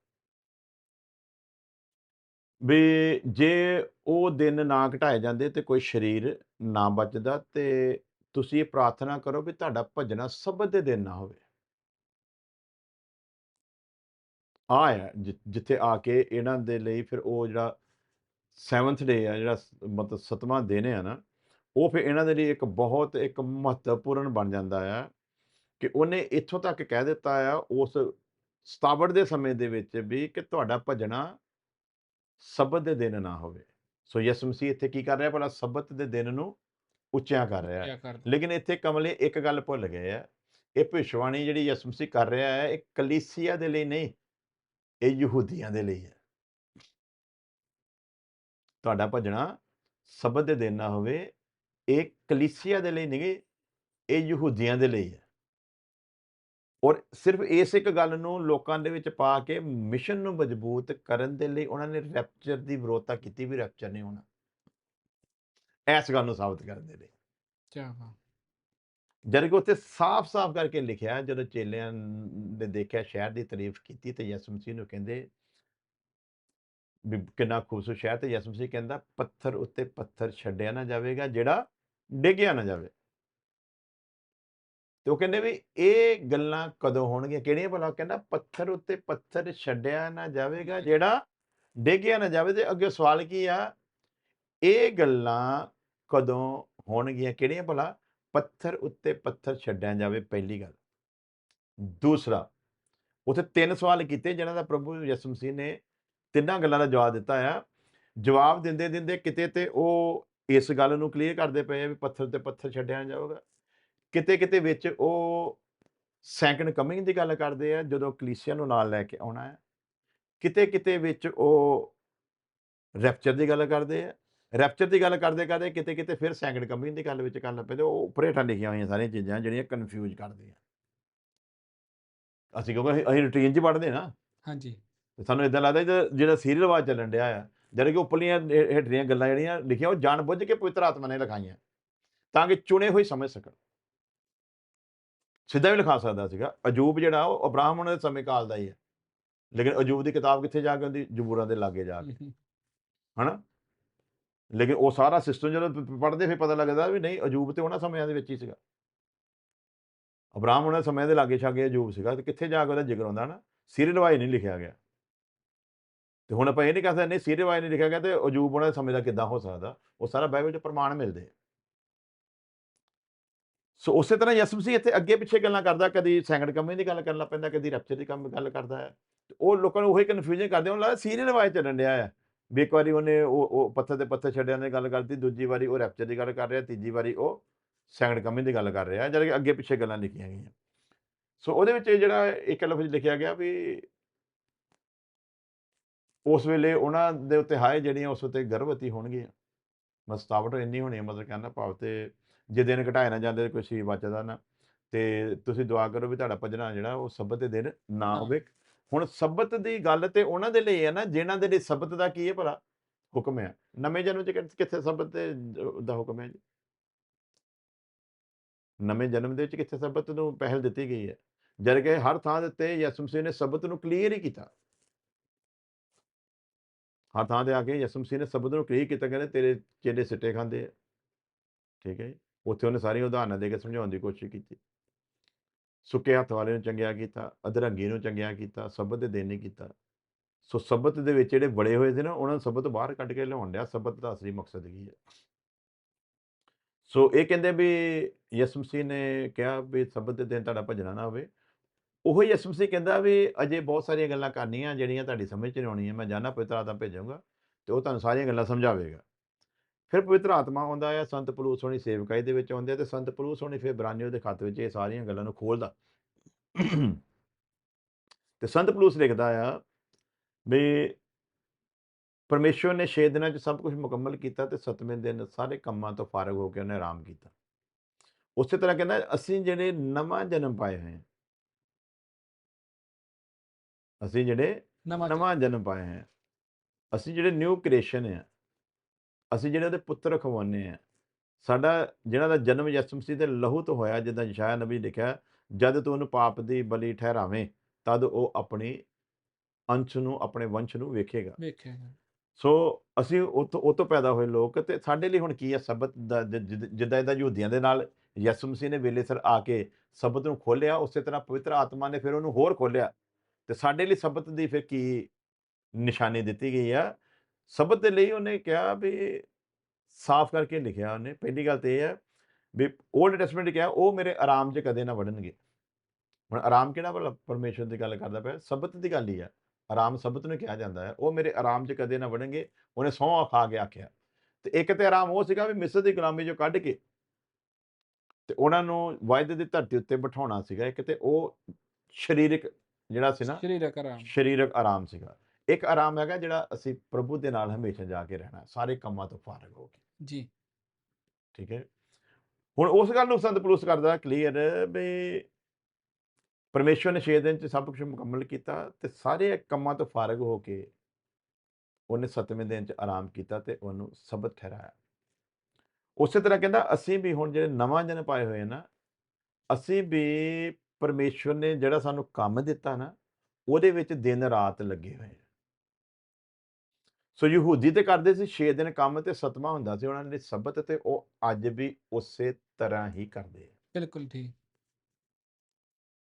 ਵੀ ਜੇ ਉਹ ਦਿਨ ਨਾ ਘਟਾਏ ਜਾਂਦੇ ਤੇ ਕੋਈ ਸਰੀਰ ਨਾ ਬਚਦਾ ਤੇ ਤੁਸੀਂ ਇਹ ਪ੍ਰਾਰਥਨਾ ਕਰੋ ਵੀ ਤੁਹਾਡਾ ਭਜਣਾ ਸਬਤ ਦੇ ਦਿਨ ਨਾ ਹੋਵੇ। ਆ ਜਿੱਥੇ ਆ ਕੇ ਇਹਨਾਂ ਦੇ ਲਈ ਫਿਰ ਉਹ ਜਿਹੜਾ 7th ਡੇ ਆ, ਜਿਹੜਾ ਮਤਲਬ ਸਤਵਾਂ ਦਿਨ ਆ ਨਾ, ਉਹ ਫਿਰ ਇਹਨਾਂ ਦੇ ਲਈ ਇੱਕ ਬਹੁਤ ਇੱਕ ਮਹੱਤਵਪੂਰਨ ਬਣ ਜਾਂਦਾ ਆ ਕਿ ਉਹਨੇ ਇੱਥੋਂ ਤੱਕ ਕਹਿ ਦਿੱਤਾ ਆ ਉਸ ਸਤਾਵੜ ਦੇ ਸਮੇਂ ਦੇ ਵਿੱਚ ਵੀ ਕਿ ਤੁਹਾਡਾ ਭਜਣਾ ਸਬਤ ਦੇ ਦਿਨ ਨਾ ਹੋਵੇ। ਸੋ ਯਿਸੂ ਮਸੀਹ ਇੱਥੇ ਕੀ ਕਰ ਰਿਹਾ? ਭਲਾ ਸਬਤ ਦੇ ਦਿਨ ਨੂੰ ਉੱਚਿਆਂ ਕਰ ਰਿਹਾ ਲੇਕਿਨ ਇੱਥੇ ਕਮਲੇ ਇੱਕ ਗੱਲ ਭੁੱਲ ਗਏ ਆ। ਇਹ ਭਵਿੱਖਬਾਣੀ ਜਿਹੜੀ ਯਿਸੂ ਮਸੀਹ ਕਰ ਰਿਹਾ ਹੈ ਇਹ ਕਲੀਸਿਆ ਦੇ ਲਈ ਨਹੀਂ ਇਹ ਯਹੂਦੀਆਂ ਦੇ ਲਈ ਹੈ। ਤੁਹਾਡਾ ਭਜਣਾ ਸਬਤ ਦੇ ਦਿਨ ਨਾ ਹੋਵੇ ਇਹ ਕਲੀਸਿਆ ਦੇ ਲਈ ਨਹੀਂ ਇਹ ਯਹੂਦੀਆਂ ਦੇ ਲਈ ਹੈ। ਔਰ ਸਿਰਫ ਇਸ ਇੱਕ ਗੱਲ ਨੂੰ ਲੋਕਾਂ ਦੇ ਵਿੱਚ ਪਾ ਕੇ ਮਿਸ਼ਨ ਨੂੰ ਮਜ਼ਬੂਤ ਕਰਨ ਦੇ ਲਈ ਉਹਨਾਂ ਨੇ ਰੈਪਚਰ ਦੀ ਵਿਰੋਧਤਾ ਕੀਤੀ ਵੀ ਰੈਪਚਰ ਨਹੀਂ ਹੋਣਾ। ਇਸ ਗੱਲ ਨੂੰ ਸਾਬਤ ਕਰਨ ਦੇ ਲਈ। ਬਾਤ। ਜਦ ਕਿ ਉੱਥੇ ਸਾਫ਼-ਸਾਫ਼ ਕਰਕੇ ਲਿਖਿਆ ਜਦੋਂ ਚੇਲਿਆਂ ਨੇ ਦੇਖਿਆ ਸ਼ਹਿਰ ਦੀ ਤਾਰੀਫ ਕੀਤੀ ਤੇ ਯਿਸੂ ਮਸੀਹ ਨੂੰ ਕਹਿੰਦੇ ਵੀ ਕਿੰਨਾ ਖੂਬਸੂਰਤ ਸ਼ਹਿਰ ਤੇ ਯਿਸੂ ਮਸੀਹ ਕਹਿੰਦਾ ਪੱਥਰ ਉੱਤੇ ਪੱਥਰ ਛੱਡਿਆ ਨਾ ਜਾਵੇਗਾ ਜਿਹੜਾ ਡਿੱਗਿਆ ਨਾ ਜਾਵੇ। ਤੇ ਉਹ ਕਹਿੰਦੇ ਵੀ ਇਹ ਗੱਲਾਂ ਕਦੋਂ ਹੋਣਗੀਆਂ? ਕਿਹੜੀਆਂ ਭਲਾ ਕਹਿੰਦਾ ਪੱਥਰ ਉੱਤੇ ਪੱਥਰ ਛੱਡਿਆ ਨਾ ਜਾਵੇਗਾ, ਜਿਹੜਾ ਡਿੱਗਿਆ ਨਾ ਜਾਵੇ। ਤੇ ਅੱਗੇ ਸਵਾਲ ਕੀ ਆ? ਇਹ ਗੱਲਾਂ ਕਦੋਂ ਹੋਣਗੀਆਂ? ਕਿਹੜੀਆਂ ਭਲਾ ਪੱਥਰ ਉੱਤੇ ਪੱਥਰ ਛੱਡਿਆ ਜਾਵੇ, ਪਹਿਲੀ ਗੱਲ। ਦੂਸਰਾ, ਉਥੇ ਤਿੰਨ ਸਵਾਲ ਕੀਤੇ ਜਿਨ੍ਹਾਂ ਦਾ ਪ੍ਰਭੂ ਯਿਸੂ ਮਸੀਹ ਨੇ ਤਿੰਨਾਂ ਗੱਲਾਂ ਦਾ ਜਵਾਬ ਦਿੱਤਾ ਆ। ਜਵਾਬ ਦਿੰਦੇ ਦਿੰਦੇ ਕਿਤੇ ਤੇ ਉਹ ਇਸ ਗੱਲ ਨੂੰ ਕਲੀਅਰ ਕਰਦੇ ਪਏ ਆ ਵੀ ਪੱਥਰ ਤੇ ਪੱਥਰ ਛੱਡਿਆ ਨਾ ਜਾਊਗਾ ਕਿਤੇ ਕਿਤੇ ਵਿੱਚ ਉਹ ਸੈਕੰਡ ਕਮਿੰਗ ਦੀ ਗੱਲ ਕਰਦੇ ਆ ਜਦੋਂ ਕਲੀਸਿਆ ਨੂੰ ਨਾਲ ਲੈ ਕੇ ਆਉਣਾ ਹੈ। ਕਿਤੇ ਕਿਤੇ ਵਿੱਚ ਉਹ ਰੈਪਚਰ ਦੀ ਗੱਲ ਕਰਦੇ ਆ। ਰੈਪਚਰ ਦੀ ਗੱਲ ਕਰਦੇ ਕਰਦੇ ਕਿਤੇ ਕਿਤੇ ਫਿਰ ਸੈਕੰਡ ਕਮਿੰਗ ਦੀ ਗੱਲ ਵਿੱਚ ਕਰਨ ਲੱਗ ਪਏ ਤੇ ਉਹ ਉੱਪਰੇਟਾਂ ਲਿਖੀਆਂ ਹੋਈਆਂ ਸਾਰੀਆਂ ਚੀਜ਼ਾਂ ਜਿਹੜੀਆਂ ਕਨਫਿਊਜ਼ ਕਰਦੀਆਂ ਅਸੀਂ ਕਿਉਂਕਿ ਅਸੀਂ- ਰੂਟੀਨ 'ਚ ਪੜ੍ਹਦੇ ਨਾ। ਹਾਂਜੀ। ਤੇ ਸਾਨੂੰ ਇਦਾਂ ਲੱਗਦਾ ਜਿਹੜਾ ਜਿਹੜਾ ਸੀਰੀਅਲ ਵਾਜ ਚੱਲਣ ਡਿਆ ਆ ਜਦ ਕਿ ਉੱਪਰਲੀਆਂ ਹੇਠਲੀਆਂ ਗੱਲਾਂ ਜਿਹੜੀਆਂ ਲਿਖੀਆਂ ਉਹ ਜਾਣ ਬੁੱਝ ਕੇ ਪਵਿੱਤਰ ਆਤਮਾ ਨੇ ਲਿਖਾਈਆਂ। ਤਾਂ ਕਿ ਚੁਣੇ ਹੋਏ ਸਮਝ ਸਕਣ। ਸਿੱਧਾ ਵੀ ਲਿਖਾ ਸਕਦਾ ਸੀਗਾ ਅਜੂਬ ਜਿਹੜਾ ਉਹ ਅਬਰਾਹਮ ਉਹਨਾਂ ਦੇ ਸਮੇਂ ਕਾਲ ਦਾ ਹੀ ਹੈ। ਲੇਕਿਨ ਅਜੂਬ ਦੀ ਕਿਤਾਬ ਕਿੱਥੇ ਜਾ ਕੇ ਹੁੰਦੀ? ਜਬੂਰਾਂ ਦੇ ਲਾਗੇ ਜਾ ਕੇ। ਹਨਾ? ਲੇਕਿਨ ਉਹ ਸਾਰਾ ਸਿਸਟਮ ਜਦੋਂ ਪੜ੍ਹਦੇ ਫਿਰ ਪਤਾ ਲੱਗਦਾ ਵੀ ਨਹੀਂ ਅਜੂਬ ਤੇ ਉਹਨਾਂ ਸਮਿਆਂ ਦੇ ਵਿੱਚ ਹੀ ਸੀਗਾ। ਅਬਰਾਹਮ ਉਹਨਾਂ ਸਮੇਂ ਦੇ ਲਾਗੇ ਛਾਗੇ ਅਜੂਬ ਸੀਗਾ ਤੇ ਕਿੱਥੇ ਜਾ ਕੇ ਉਹਦਾ ਜ਼ਿਕਰ ਹੁੰਦਾ ਨਾ? ਸੀਰੀਅਲ ਵਾਈ ਨਹੀਂ ਲਿਖਿਆ ਗਿਆ। ਤੇ ਹੁਣ ਆਪਾਂ ਇਹ ਨਹੀਂ ਕਹਿ ਸਕਦੇ ਨਹੀਂ ਸੀਰੀਅਲ ਵਾਈ ਨਹੀਂ ਲਿਖਿਆ ਗਿਆ ਤੇ ਅਜੂਬ ਉਹਨਾਂ ਦੇ ਸਮੇਂ ਦਾ ਕਿੱਦਾਂ ਹੋ ਸਕਦਾ? ਉਹ ਸਾਰਾ ਬਾਈਬਲ 'ਚ ਪ੍ਰਮਾਣ ਮਿਲਦੇ ਆ। ਸੋ ਉਸੇ ਤਰ੍ਹਾਂ ਯਿਸੂ ਮਸੀਹ ਇੱਥੇ ਅੱਗੇ ਪਿੱਛੇ ਗੱਲਾਂ ਕਰਦਾ, ਕਦੀ ਸੈਂਕੜ ਕਮਿੰਗ ਦੀ ਗੱਲ ਕਰਨ ਲੱਗ ਪੈਂਦਾ, ਕਦੀ ਰੈਪਚਰ ਦੀ ਕੰਮ ਗੱਲ ਕਰਦਾ ਹੈ। ਉਹ ਲੋਕਾਂ ਨੂੰ ਉਹੀ ਕਨਫਿਊਜ਼ਨ ਕਰਦੇ, ਉਹਨਾਂ ਲੱਗਦਾ ਸੀਰੀਅਲ ਵਾਈ ਚੱਲਣ ਡਿਆ ਹੈ। ਵੀ ਇੱਕ ਵਾਰੀ ਉਹਨੇ ਉਹ ਉਹ ਪੱਥਰ ਤੇ ਪੱਥਰ ਛੱਡਿਆਂ ਦੀ ਗੱਲ ਕਰਤੀ, ਦੂਜੀ ਵਾਰੀ ਉਹ ਰੈਪਚਰ ਦੀ ਗੱਲ ਕਰ ਰਿਹਾ, ਤੀਜੀ ਵਾਰੀ ਉਹ ਸੈਂਕੜ ਕੰਮੇ ਦੀ ਗੱਲ ਕਰ ਰਿਹਾ, ਜਦ ਕਿ ਅੱਗੇ ਪਿੱਛੇ ਗੱਲਾਂ ਲਿਖੀਆਂ ਗਈਆਂ। ਸੋ ਉਹਦੇ ਵਿੱਚ ਇਹ ਜਿਹੜਾ ਇੱਕ ਲਫ਼ਜ਼ ਲਿਖਿਆ ਗਿਆ ਵੀ ਉਸ ਵੇਲੇ ਉਹਨਾਂ ਦੇ ਉੱਤੇ ਹਾਏ ਜਿਹੜੀਆਂ ਉਸ ਉੱਤੇ ਗਰਭਵਤੀ ਹੋਣਗੀਆਂ। ਮਸਤਾਵਟ ਇੰਨੀ ਹੋਣੀ ਹੈ, ਮਤਲਬ ਕਹਿੰਦਾ ਭਾਵ ਤੇ ਜੇ ਦਿਨ ਘਟਾਏ ਨਾ ਜਾਂਦੇ ਕੋਈ ਸੀ ਬਚਦਾ ਨਾ। ਤੇ ਤੁਸੀਂ ਦੁਆ ਕਰੋ ਵੀ ਤੁਹਾਡਾ ਭਜਨਾ ਜਿਹੜਾ ਉਹ ਸਬਤ ਦੇ ਦਿਨ ਨਾ। ਹੋਵੇ। ਹੁਣ ਸਬਤ ਦੀ ਗੱਲ ਤੇ ਉਹਨਾਂ ਦੇ ਲਈ ਹੈ ਨਾ ਜਿਨ੍ਹਾਂ ਦੇ ਲਈ ਸਬਤ ਦਾ ਕੀ ਹੈ ਭਲਾ? ਹੁਕਮ ਹੈ ਨਵੇਂ ਜਨਮ ਚ ਕਿੱਥੇ ਸਬਤ ਦੇ ਦਾ ਹੁਕਮ ਹੈ ਜੀ? ਨਵੇਂ ਜਨਮ ਦੇ ਵਿੱਚ ਕਿੱਥੇ ਸਬਤ ਨੂੰ ਪਹਿਲ ਦਿੱਤੀ ਗਈ ਹੈ? ਜਦ ਕਿ ਹਰ ਥਾਂ ਦੇ ਉੱਤੇ ਯਿਸੂ ਮਸੀਹ ਨੇ ਸਬਤ ਨੂੰ ਕਲੀਅਰ ਹੀ ਕੀਤਾ। ਹਰ ਥਾਂ ਤੇ ਆ ਕੇ ਯਿਸੂ ਮਸੀਹ ਨੇ ਸਬਤ ਨੂੰ ਕਲੀਅਰ ਕੀਤਾ ਕਹਿੰਦੇ ਤੇਰੇ ਚੇਲੇ ਸਿੱਟੇ ਖਾਂਦੇ ਆ। ਠੀਕ ਹੈ ਜੀ। ਉੱਥੇ ਉਹਨੇ ਸਾਰੀਆਂ ਉਦਾਹਰਨਾਂ ਦੇ ਕੇ ਸਮਝਾਉਣ ਦੀ ਕੋਸ਼ਿਸ਼ ਕੀਤੀ। ਸੁੱਕੇ ਹੱਥ ਵਾਲੇ ਨੂੰ ਚੰਗਿਆ ਕੀਤਾ, ਅਧਰੰਗੀ ਨੂੰ ਚੰਗਿਆ ਕੀਤਾ, ਸਬਤ ਦੇ ਦਿਨ ਨਹੀਂ ਕੀਤਾ। ਸੋ ਸਬਤ ਦੇ ਵਿੱਚ ਜਿਹੜੇ ਬੜੇ ਹੋਏ ਸੀ ਨਾ, ਉਹਨਾਂ ਨੂੰ ਸਬਤ ਬਾਹਰ ਕੱਢ ਕੇ ਲਿਆਉਣ ਡਿਆ। ਸਬਤ ਦਾ ਅਸਲੀ ਮਕਸਦ ਕੀ ਹੈ? ਸੋ ਇਹ ਕਹਿੰਦੇ ਵੀ ਯਿਸੂ ਮਸੀਹ ਨੇ ਕਿਹਾ ਵੀ ਸਬਤ ਦੇ ਦਿਨ ਤੁਹਾਡਾ ਭਜਣਾ ਨਾ ਹੋਵੇ। ਉਹ ਯਿਸੂ ਮਸੀਹ ਕਹਿੰਦਾ ਵੀ ਅਜੇ ਬਹੁਤ ਸਾਰੀਆਂ ਗੱਲਾਂ ਕਰਨੀਆਂ ਜਿਹੜੀਆਂ ਤੁਹਾਡੀ ਸਮਝ 'ਚ ਨਹੀਂ ਆਉਣੀਆਂ। ਮੈਂ ਜਾਣਾ ਪਵਿੱਤਰ ਆਤਮਾ ਭੇਜਾਂਗਾ ਤੇ ਉਹ ਤੁਹਾਨੂੰ ਸਾਰੀਆਂ ਗੱਲਾਂ ਸਮਝਾਵੇਗਾ। ਫਿਰ ਪਵਿੱਤਰ ਆਤਮਾ ਆਉਂਦਾ ਹੈ ਸੰਤ ਪਲੂਸ ਹੋਣੀ ਸੇਵਕਾਈ ਦੇ ਵਿੱਚ ਆਉਂਦੇ ਆ ਤੇ ਸੰਤ ਪਲੂਸ ਹੋਣੀ ਫਿਰ ਬਰਾਨੀਓ ਦੇ ਖੱਤ ਵਿੱਚ ਇਹ ਸਾਰੀਆਂ ਗੱਲਾਂ ਨੂੰ ਖੋਲਦਾ। ਤੇ ਸੰਤ ਪਲੂਸ ਲਿਖਦਾ ਆ ਵੀ ਪਰਮੇਸ਼ਵਰ ਨੇ 6 ਦਿਨਾਂ 'ਚ ਸਭ ਕੁਝ ਮੁਕੰਮਲ ਕੀਤਾ ਤੇ 7ਵੇਂ ਦਿਨ ਸਾਰੇ ਕੰਮਾਂ ਤੋਂ ਫਾਰਗ ਹੋ ਕੇ ਉਹਨੇ ਆਰਾਮ ਕੀਤਾ। ਉਸੇ ਤਰ੍ਹਾਂ ਕਹਿੰਦਾ ਅਸੀਂ ਜਿਹੜੇ ਨਵਾਂ ਜਨਮ ਪਾਏ ਹੋਏ ਹਾਂ ਅਸੀਂ ਜਿਹੜੇ ਨਵਾਂ ਨਵਾਂ ਜਨਮ ਪਾਏ ਹਾਂ ਅਸੀਂ ਜਿਹੜੇ ਨਿਊ ਕ੍ਰੀਏਸ਼ਨ ਆ ਅਸੀਂ ਜਿਹੜੇ ਉਹਦੇ ਪੁੱਤਰ ਖਵਾਨੇ ਆ ਸਾਡਾ ਜਿਹੜਾ ਦਾ ਜਨਮ ਯਿਸੂ ਮਸੀਹ ਦੇ ਲਹੂ ਤੋਂ ਹੋਇਆ ਜਿੱਦਾਂ ਯਸ਼ਾਇਆ ਨਬੀ ਲਿਖਿਆ ਜਦ ਤੂੰ ਉਹਨੂੰ ਪਾਪ ਦੀ ਬਲੀ ਠਹਿਰਾਵੇਂ ਤਦ ਉਹ ਆਪਣੀ ਅੰਸ਼ ਨੂੰ ਆਪਣੇ ਵੰਸ਼ ਨੂੰ ਵੇਖੇਗਾ। ਵੇਖਿਆ ਸੋ ਅਸੀਂ ਉਹ ਤੋਂ ਉਹ ਤੋਂ ਪੈਦਾ ਹੋਏ ਲੋਕ ਤੇ ਸਾਡੇ ਲਈ ਹੁਣ ਕੀ ਹੈ? ਸਬਤ ਦਾ ਜਿੱਦਾਂ ਇਹਦਾ ਯਹੂਦੀਆਂ ਦੇ ਨਾਲ ਯਿਸੂ ਮਸੀਹ ਨੇ ਵੇਲੇ ਸਿਰ ਆ ਕੇ ਸਬਤ ਨੂੰ ਖੋਲਿਆ ਉਸੇ ਤਰ੍ਹਾਂ ਪਵਿੱਤਰ ਆਤਮਾ ਨੇ ਫਿਰ ਉਹਨੂੰ ਹੋਰ ਖੋਲਿਆ ਤੇ ਸਾਡੇ ਲਈ ਸਬਤ ਦੀ ਫਿਰ ਕੀ ਨਿਸ਼ਾਨੀ ਦਿੱਤੀ ਗਈ ਆ? ਸਬਤ ਦੇ ਲਈ ਉਹਨੇ ਕਿਹਾ ਵੀ ਸਾਫ਼ ਕਰਕੇ ਲਿਖਿਆ ਉਹਨੇ। ਪਹਿਲੀ ਗੱਲ ਤੇ ਇਹ ਹੈ ਵੀ 올ਡ ਟੈਸਟਮੈਂਟ ਕਿਹਾ ਉਹ ਮੇਰੇ ਆਰਾਮ 'ਚ ਕਦੇ ਨਾ ਵੜਨਗੇ। ਹੁਣ ਆਰਾਮ ਕਿਹੜਾ ਭਲਾ ਪਰਮੇਸ਼ਰ ਦੀ ਗੱਲ ਕਰਦਾ ਪਿਆ? ਸਬਤ ਦੀ ਗੱਲ ਹੀ ਆ ਆਰਾਮ ਸਬਤ ਨੂੰ ਕਿਹਾ ਜਾਂਦਾ ਹੈ। ਉਹ ਮੇਰੇ ਆਰਾਮ 'ਚ ਕਦੇ ਨਾ ਵੜਨਗੇ। ਉਹਨੇ ਸਹੁੰ ਖਾ ਕੇ ਆਖਿਆ। ਤੇ ਇੱਕ ਤੇ ਆਰਾਮ ਉਹ ਸੀਗਾ ਵੀ ਮਿਸਰ ਦੀ ਗੁਲਾਮੀ ਚੋਂ ਕੱਢ ਕੇ ਤੇ ਉਹਨਾਂ ਨੂੰ ਵਾਅਦੇ ਦੀ ਧਰਤੀ ਉੱਤੇ ਬਿਠਾਉਣਾ ਸੀਗਾ। ਇੱਕ ਤੇ ਉਹ ਸਰੀਰਕ ਜਿਹੜਾ ਸੀ ਨਾ ਸਰੀਰਕ ਆਰਾਮ। ਸਰੀਰਕ ਆਰਾਮ ਸੀਗਾ। ਇੱਕ ਆਰਾਮ ਹੈਗਾ ਜਿਹੜਾ ਅਸੀਂ ਪ੍ਰਭੂ ਦੇ ਨਾਲ ਹਮੇਸ਼ਾ ਜਾ ਕੇ ਰਹਿਣਾ ਸਾਰੇ ਕੰਮਾਂ ਤੋਂ ਫਾਰਗ ਹੋ ਕੇ। ਜੀ। ਠੀਕ ਹੈ? ਹੁਣ ਉਸ ਗੱਲ ਨੂੰ ਸੰਤ ਪਲੂਸ ਕਰਦਾ ਕਲੀਅਰ ਵੀ ਪਰਮੇਸ਼ਵਰ ਨੇ 6 ਦਿਨ ਚ ਸਭ ਕੁਝ ਮੁਕੰਮਲ ਕੀਤਾ ਤੇ ਸਾਰੇ ਕੰਮਾਂ ਤੋਂ ਫਾਰਗ ਹੋ ਕੇ ਉਹਨੇ 7ਵੇਂ ਦਿਨ ਚ ਆਰਾਮ ਕੀਤਾ ਤੇ ਉਹਨੂੰ ਸਬਤ ਠਹਿਰਾਇਆ। ਉਸੇ ਤਰ੍ਹਾਂ ਕਹਿੰਦਾ ਅਸੀਂ ਵੀ ਹੁਣ ਜਿਹੜੇ ਨਵਾਂ ਜਨ ਪਾਏ ਹੋਏ ਨਾ ਅਸੀਂ ਵੀ ਪਰਮੇਸ਼ਵਰ ਨੇ ਜਿਹੜਾ ਸਾਨੂੰ ਕੰਮ ਦਿੱਤਾ ਨਾ ਉਹਦੇ ਵਿੱਚ ਦਿਨ ਰਾਤ ਲੱਗੇ ਹੋਏ ਆ। ਸੋ ਯਹੂਦੀ ਤੇ ਕਰਦੇ ਸੀ 6 ਦਿਨ ਕੰਮ ਤੇ ਸਤਵਾਂ ਹੁੰਦਾ ਸੀ ਉਹਨਾਂ ਦੇ ਸਬਤ ਤੇ ਉਹ ਅੱਜ ਵੀ ਉਸੇ ਤਰ੍ਹਾਂ ਹੀ ਕਰਦੇ ਆ। ਬਿਲਕੁਲ ਠੀਕ।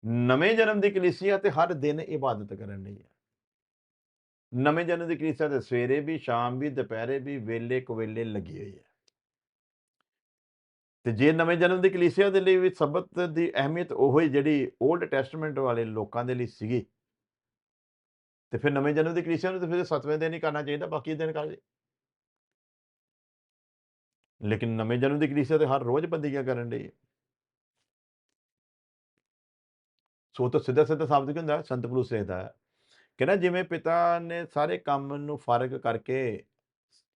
ਨਵੇਂ ਜਨਮ ਦੀ ਕਲੀਸਿਆ ਤੇ ਹਰ ਦਿਨ ਇਬਾਦਤ ਕਰਨ ਲਈ ਹੈ ਨਵੇਂ ਜਨਮ ਦੀ ਕਲੀਸਿਆ ਤੇ ਸਵੇਰੇ ਵੀ ਸ਼ਾਮ ਵੀ ਦੁਪਹਿਰੇ ਵੀ ਵੇਲੇ ਕੁਵੇਲੇ ਲੱਗੀ ਹੋਈ ਹੈ ਤੇ ਜੇ ਨਵੇਂ ਜਨਮ ਦੀ ਕਲੀਸਿਆ ਦੇ ਲਈ ਵੀ ਸਬਤ ਦੀ ਅਹਿਮੀਅਤ ਉਹ ਹੀ ਜਿਹੜੀ 올ਡ ਟੈਸਟਮੈਂਟ ਵਾਲੇ ਲੋਕਾਂ ਦੇ ਲਈ ਸੀਗੀ ਤੇ ਫਿਰ ਨਵੇਂ ਜਨਮ ਦੀ ਕਲੀਸਿਆ ਨੂੰ ਤੇ ਫਿਰ ਸੱਤਵੇਂ ਦਿਨ ਹੀ ਕਰਨਾ ਚਾਹੀਦਾ, ਬਾਕੀ ਦਿਨ ਕਰ ਜੇ ਲੇਕਿਨ ਨਵੇਂ ਜਨਮ ਦੀ ਕਲੀਸਿਆ ਤੇ ਹਰ ਰੋਜ਼ ਬੰਦਗੀਆਂ ਕਰਨ ਲਈ ਸੋ ਤਾਂ ਸਿੱਧਾ ਸਿੱਧਾ ਸਾਬਤ ਕੀ ਹੁੰਦਾ? ਸੰਤ ਪਲੂਸ ਲਿਖਦਾ ਹੈ ਕਿ ਜਿਵੇਂ ਪਿਤਾ ਨੇ ਸਾਰੇ ਕੰਮ ਨੂੰ ਫ਼ਰਕ ਕਰਕੇ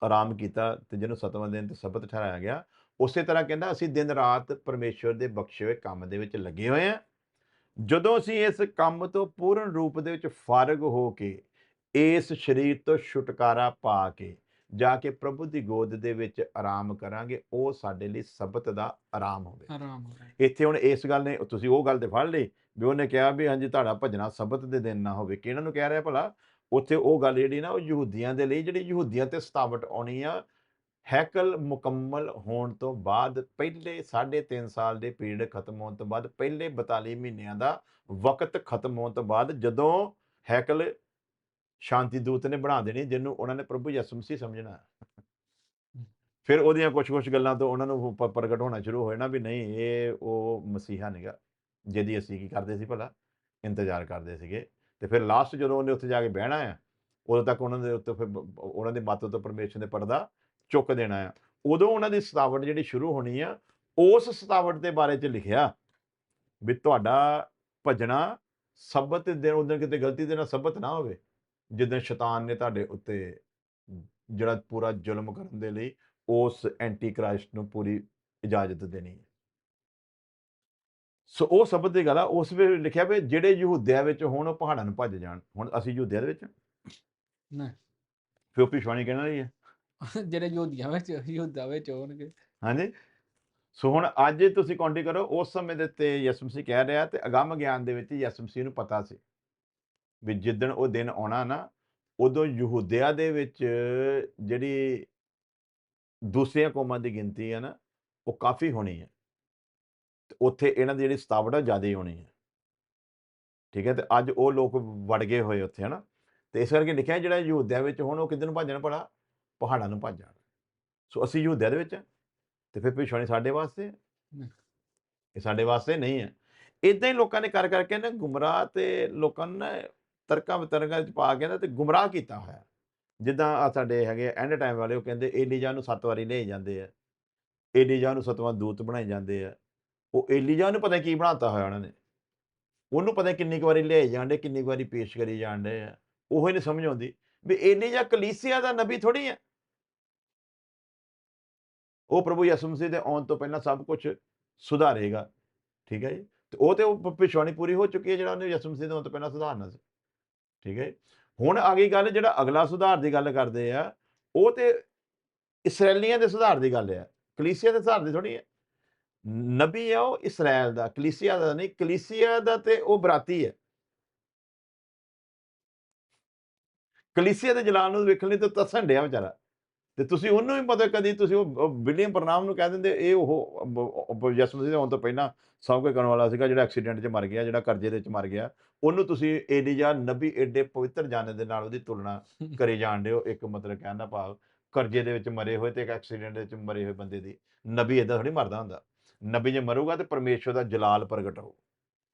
ਆਰਾਮ ਕੀਤਾ ਤੇ ਜਿਹਨੂੰ ਸਤਵਾਂ ਦਿਨ ਤੇ ਸਬਤ ਠਹਿਰਾਇਆ ਗਿਆ, ਉਸੇ ਤਰ੍ਹਾਂ ਕਹਿੰਦਾ ਅਸੀਂ ਦਿਨ ਰਾਤ ਪਰਮੇਸ਼ਵਰ ਦੇ ਬਖਸ਼ੇ ਹੋਏ ਕੰਮ ਦੇ ਵਿੱਚ ਲੱਗੇ ਹੋਏ ਹਾਂ ਜਦੋਂ ਅਸੀਂ ਇਸ ਕੰਮ ਤੋਂ ਪੂਰਨ ਰੂਪ ਦੇ ਵਿੱਚ ਫਾਰਗ ਹੋ ਕੇ ਇਸ ਸਰੀਰ ਤੋਂ ਛੁਟਕਾਰਾ ਪਾ ਕੇ ਜਾ ਕੇ ਪ੍ਰਭੂ ਦੀ ਗੋਦ ਦੇ ਵਿੱਚ ਆਰਾਮ ਕਰਾਂਗੇ ਉਹ ਸਾਡੇ ਲਈ ਸਬਤ ਦਾ ਆਰਾਮ ਹੋਵੇ। ਆਰਾਮ ਇੱਥੇ ਹੁਣ ਇਸ ਗੱਲ ਨੇ ਤੁਸੀਂ ਉਹ ਗੱਲ ਤੇ ਫੜ ਲਈ ਵੀ ਉਹਨੇ ਕਿਹਾ ਵੀ ਹਾਂਜੀ ਤੁਹਾਡਾ ਭਜਨਾ ਸਬਤ ਦੇ ਦਿਨ ਨਾ ਹੋਵੇ। ਕਿਹਨਾਂ ਨੂੰ ਕਹਿ ਰਿਹਾ ਭਲਾ? ਉੱਥੇ ਉਹ ਗੱਲ ਜਿਹੜੀ ਨਾ ਉਹ ਯਹੂਦੀਆਂ ਦੇ ਲਈ ਜਿਹੜੀ ਯਹੂਦੀਆਂ ਤੇ ਸਤਾਵਟ ਆਉਣੀ ਆ ਹੈਕਲ ਮੁਕੰਮਲ ਹੋਣ ਤੋਂ ਬਾਅਦ ਪਹਿਲੇ 3.5 ਸਾਲ ਦੇ ਪੀਰੀਅਡ ਖਤਮ ਹੋਣ ਤੋਂ ਬਾਅਦ, ਪਹਿਲੇ 42 ਮਹੀਨਿਆਂ ਦਾ ਵਕਤ ਖਤਮ ਹੋਣ ਤੋਂ ਬਾਅਦ ਜਦੋਂ ਹੈਕਲ ਸ਼ਾਂਤੀ ਦੂਤ ਨੇ ਬਣਾ ਦੇਣੀ ਜਿਹਨੂੰ ਉਹਨਾਂ ਨੇ ਪ੍ਰਭੂ ਯਿਸੂ ਮਸੀਹ ਸਮਝਣਾ। ਫਿਰ ਉਹਦੀਆਂ ਕੁਝ ਕੁਝ ਗੱਲਾਂ ਤੋਂ ਉਹਨਾਂ ਨੂੰ ਪ੍ਰਗਟ ਹੋਣਾ ਸ਼ੁਰੂ ਹੋ ਜਾਣਾ ਵੀ ਨਹੀਂ, ਇਹ ਉਹ ਮਸੀਹਾ ਨਹੀਂਗਾ ਜਿਹਦੀ ਅਸੀਂ ਕੀ ਕਰਦੇ ਸੀ ਭਲਾ? ਇੰਤਜ਼ਾਰ ਕਰਦੇ ਸੀਗੇ। ਤੇ ਫਿਰ ਲਾਸਟ ਜਦੋਂ ਉਹਨੇ ਉੱਥੇ ਜਾ ਕੇ ਬਹਿਣਾ ਆ, ਉਦੋਂ ਤੱਕ ਉਹਨਾਂ ਦੇ ਉੱਤੇ ਫਿਰ ਉਹਨਾਂ ਦੇ ਮੱਤ ਤੋਂ ਪਰਮੇਸ਼ਰ ਨੇ ਪਰਦਾ ਚੁੱਕ ਦੇਣਾ ਆ। ਉਦੋਂ ਉਹਨਾਂ ਦੀ ਸਤਾਵਟ ਜਿਹੜੀ ਸ਼ੁਰੂ ਹੋਣੀ ਆ ਉਸ ਸਤਾਵਟ ਦੇ ਬਾਰੇ ਚ ਲਿਖਿਆ ਵੀ ਤੁਹਾਡਾ ਭੱਜਣਾ ਸਬਤ ਦੇ ਦਿਨ ਉਦੋਂ ਕਿਤੇ ਗਲਤੀ ਦੇ ਨਾਲ ਸਬਤ ਨਾ ਹੋਵੇ। ਜਿੱਦਾਂ ਸ਼ੈਤਾਨ ਨੇ ਤੁਹਾਡੇ ਉੱਤੇ ਜਿਹੜਾ ਪੂਰਾ ਜ਼ੁਲਮ ਕਰਨ ਦੇ ਲਈ ਉਸ ਐਂਟੀ ਕ੍ਰਾਈਸਟ ਨੂੰ ਪੂਰੀ ਇਜਾਜ਼ਤ ਦੇਣੀ ਹੈ। ਸੋ ਉਹ ਸਬਤ ਦੀ ਗੱਲ ਆ ਉਸ ਵੇਲੇ ਲਿਖਿਆ ਵੀ ਜਿਹੜੇ ਯਹੂਦਿਆਂ ਵਿੱਚ ਹੋਣ ਉਹ ਪਹਾੜਾਂ ਨੂੰ ਭੱਜ ਜਾਣ। ਹੁਣ ਅਸੀਂ ਯਹੂਦਿਆਂ ਦੇ ਵਿੱਚ। ਨਹੀਂ ਫਿਰ ਉਹ ਭਿਸ਼ਵਾਣੀ ਕਹਿਣ ਵਾਲੀ ਹੈ ਜਿਹੜੇ ਯੋਧਿਆਂ ਵਿੱਚ ਯੋਧਾ ਵਿੱਚ ਹੋਣਗੇ। ਹਾਂਜੀ। ਸੋ ਹੁਣ ਅੱਜ ਤੁਸੀਂ ਕੌਂਟੀ ਕਰੋ? ਉਸ ਸਮੇਂ ਦੇ ਉੱਤੇ ਯਿਸੂ ਮਸੀਹ ਕਹਿ ਰਿਹਾ ਤੇ ਅਗੰਮ ਗਿਆਨ ਦੇ ਵਿੱਚ ਯਿਸੂ ਮਸੀਹ ਨੂੰ ਪਤਾ ਸੀ ਵੀ ਜਿੱਦਣ ਉਹ ਦਿਨ ਆਉਣਾ ਨਾ, ਉਦੋਂ ਯਹੂਦਿਆ ਦੇ ਵਿੱਚ ਜਿਹੜੀ ਦੂਸਰੀਆਂ ਕੌਮਾਂ ਦੀ ਗਿਣਤੀ ਹੈ ਨਾ, ਉਹ ਕਾਫੀ ਹੋਣੀ ਹੈ ਤੇ ਉੱਥੇ ਇਹਨਾਂ ਦੀ ਜਿਹੜੀ ਸਤਾਵਟ ਹੈ ਜ਼ਿਆਦਾ ਹੋਣੀ ਹੈ ਠੀਕ ਹੈ, ਤੇ ਅੱਜ ਉਹ ਲੋਕ ਵੜ ਗਏ ਹੋਏ ਉੱਥੇ, ਹਨਾ। ਤੇ ਇਸ ਕਰਕੇ ਲਿਖਿਆ ਜਿਹੜਾ ਯਹੂਦਿਆ ਵਿੱਚ ਹੁਣ ਉਹ ਕਿੱਧਰ ਨੂੰ ਭੱਜਣ ਭਲਾ? ਪਹਾੜਾਂ ਨੂੰ ਭੱਜ ਜਾਣ। ਸੋ ਅਸੀਂ ਯਹੂਦਿਆ ਦੇ ਵਿੱਚ ਹਾਂ, ਤੇ ਫਿਰ ਭਿਸ਼ਵਾਣੀ ਸਾਡੇ ਵਾਸਤੇ ਹੈ। ਨਹੀਂ। ਇਹ ਸਾਡੇ ਵਾਸਤੇ ਨਹੀਂ ਹੈ ਇਦਾਂ ਹੀ ਲੋਕਾਂ ਨੇ ਕਰ ਕਰਕੇ ਨਾ ਗੁੰਮਰਾਹ ਤੇ ਲੋਕਾਂ ਨੂੰ ਨਾ ਤਰਕਾਂ ਵਿਤਰਕਾਂ ਚ ਪਾ ਕੇ ਨਾ ਤੇ ਗੁੰਮਰਾਹ ਕੀਤਾ ਹੋਇਆ। ਜਿੱਦਾਂ ਆ ਸਾਡੇ ਹੈਗੇ ਐਂਡ ਟਾਈਮ ਵਾਲੇ ਉਹ ਕਹਿੰਦੇ ਏਲੀਜਾ ਨੂੰ ਸੱਤ ਵਾਰੀ ਲਿਆਏ ਜਾਂਦੇ ਆ। ਏਲੀਜਾ ਨੂੰ ਸਤਵਾਂ ਦੂਤ ਬਣਾਏ ਜਾਂਦੇ ਆ। ਉਹ ਏਲੀਜਾ ਨੂੰ ਪਤਾ ਕੀ ਬਣਾਤਾ ਹੋਇਆ ਉਹਨਾਂ ਨੇ। ਉਹਨੂੰ ਪਤਾ ਕਿੰਨੀ ਕੁ ਵਾਰੀ ਲਿਆਏ ਜਾਂਦੇ ਕਿੰਨੀ ਕੁ ਵਾਰੀ ਪੇਸ਼ ਕਰੀ ਜਾਂਦੇ ਆ। ਉਹ ਹੀ ਨਹੀਂ ਸਮਝ ਆਉਂਦੀ। ਵੀ ਏਲੀਜਾ ਕਲੀਸਿਆ ਦਾ ਨਬੀ ਥੋੜੀ ਹੈ ਉਹ ਪ੍ਰਭੂ ਯਸਮ ਮਸੀਹ ਦੇ ਆਉਣ ਤੋਂ ਪਹਿਲਾਂ ਸਭ ਕੁਝ ਸੁਧਾਰੇਗਾ। ਠੀਕ ਹੈ ਜੀ? ਤੇ ਉਹ ਤੇ ਉਹ ਪਿਛਵਾਣੀ ਪੂਰੀ ਹੋ ਚੁੱਕੀ ਹੈ ਜਿਹੜਾ ਉਹਨੇ ਯਸਮ ਮਸੀਹ ਦੇ ਆਉਣ ਤੋਂ ਪਹਿਲਾਂ ਸੁਧਾਰਨਾ ਸੀ। ਠੀਕ ਹੈ ਹੁਣ ਆ ਗਈ ਗੱਲ ਜਿਹੜਾ ਅਗਲਾ ਸੁਧਾਰ ਦੀ ਗੱਲ ਕਰਦੇ ਆ, ਉਹ ਤੇ ਇਸرائیਲੀਆਂ ਦੇ ਸੁਧਾਰ ਦੀ ਗੱਲ ਹੈ ਕਲੀਸੀਆ ਦੇ ਸੁਧਾਰ ਦੀ ਥੋੜੀ ਹੈ ਨਬੀ ਆ ਉਹ ਇਸਰਾਇਲ ਦਾ, ਕਲੀਸਿਆ ਦਾ ਨਹੀਂ, ਕਲੀਸੀਆ ਦਾ ਤੇ ਉਹ ਬਰਾਤੀ ਹੈ ਕਲੀਸਿਆ ਦੇ ਜਲਾਲ ਨੂੰ ਵੇਖਣ ਲਈ ਤਾਂ ਤਸੰਡਿਆ ਵਿਚਾਰਾ। ਤੇ ਤੁਸੀਂ ਉਹਨੂੰ ਵੀ ਪਤਾ ਕਦੀ ਤੁਸੀਂ ਉਹ ਵਿਲੀਅਮ ਪ੍ਰਨਾਮ ਨੂੰ ਕਹਿ ਦਿੰਦੇ ਇਹ ਉਹ ਮਸੀਹ ਦੇ ਆਉਣ ਤੋਂ ਪਹਿਲਾਂ ਸਭ ਕੁਝ ਕਰਨ ਵਾਲਾ ਸੀਗਾ ਜਿਹੜਾ ਐਕਸੀਡੈਂਟ 'ਚ ਮਰ ਗਿਆ ਜਿਹੜਾ ਕਰਜ਼ੇ ਦੇ ਵਿੱਚ ਮਰ ਗਿਆ। ਉਹਨੂੰ ਤੁਸੀਂ ਏਲੀਜਾ ਨਬੀ ਏਡੇ ਪਵਿੱਤਰ ਜਾਣੇ ਦੇ ਨਾਲ ਉਹਦੀ ਤੁਲਨਾ ਕਰੀ ਜਾਣ ਦਿਓ ਇੱਕ ਮਤਲਬ ਕਹਿਣ ਦਾ ਭਾਵ ਕਰਜ਼ੇ ਦੇ ਵਿੱਚ ਮਰੇ ਹੋਏ ਤੇ ਇੱਕ ਐਕਸੀਡੈਂਟ ਦੇ ਵਿੱਚ ਮਰੇ ਹੋਏ ਬੰਦੇ ਦੀ ਨਬੀ ਇਦਾਂ ਥੋੜੀ ਮਰਦਾ ਹੁੰਦਾ। ਨਬੀ ਜੇ ਮਰੂਗਾ ਤੇ ਪਰਮੇਸ਼ਵਰ ਦਾ ਜਲਾਲ ਪ੍ਰਗਟ ਹੋਊ।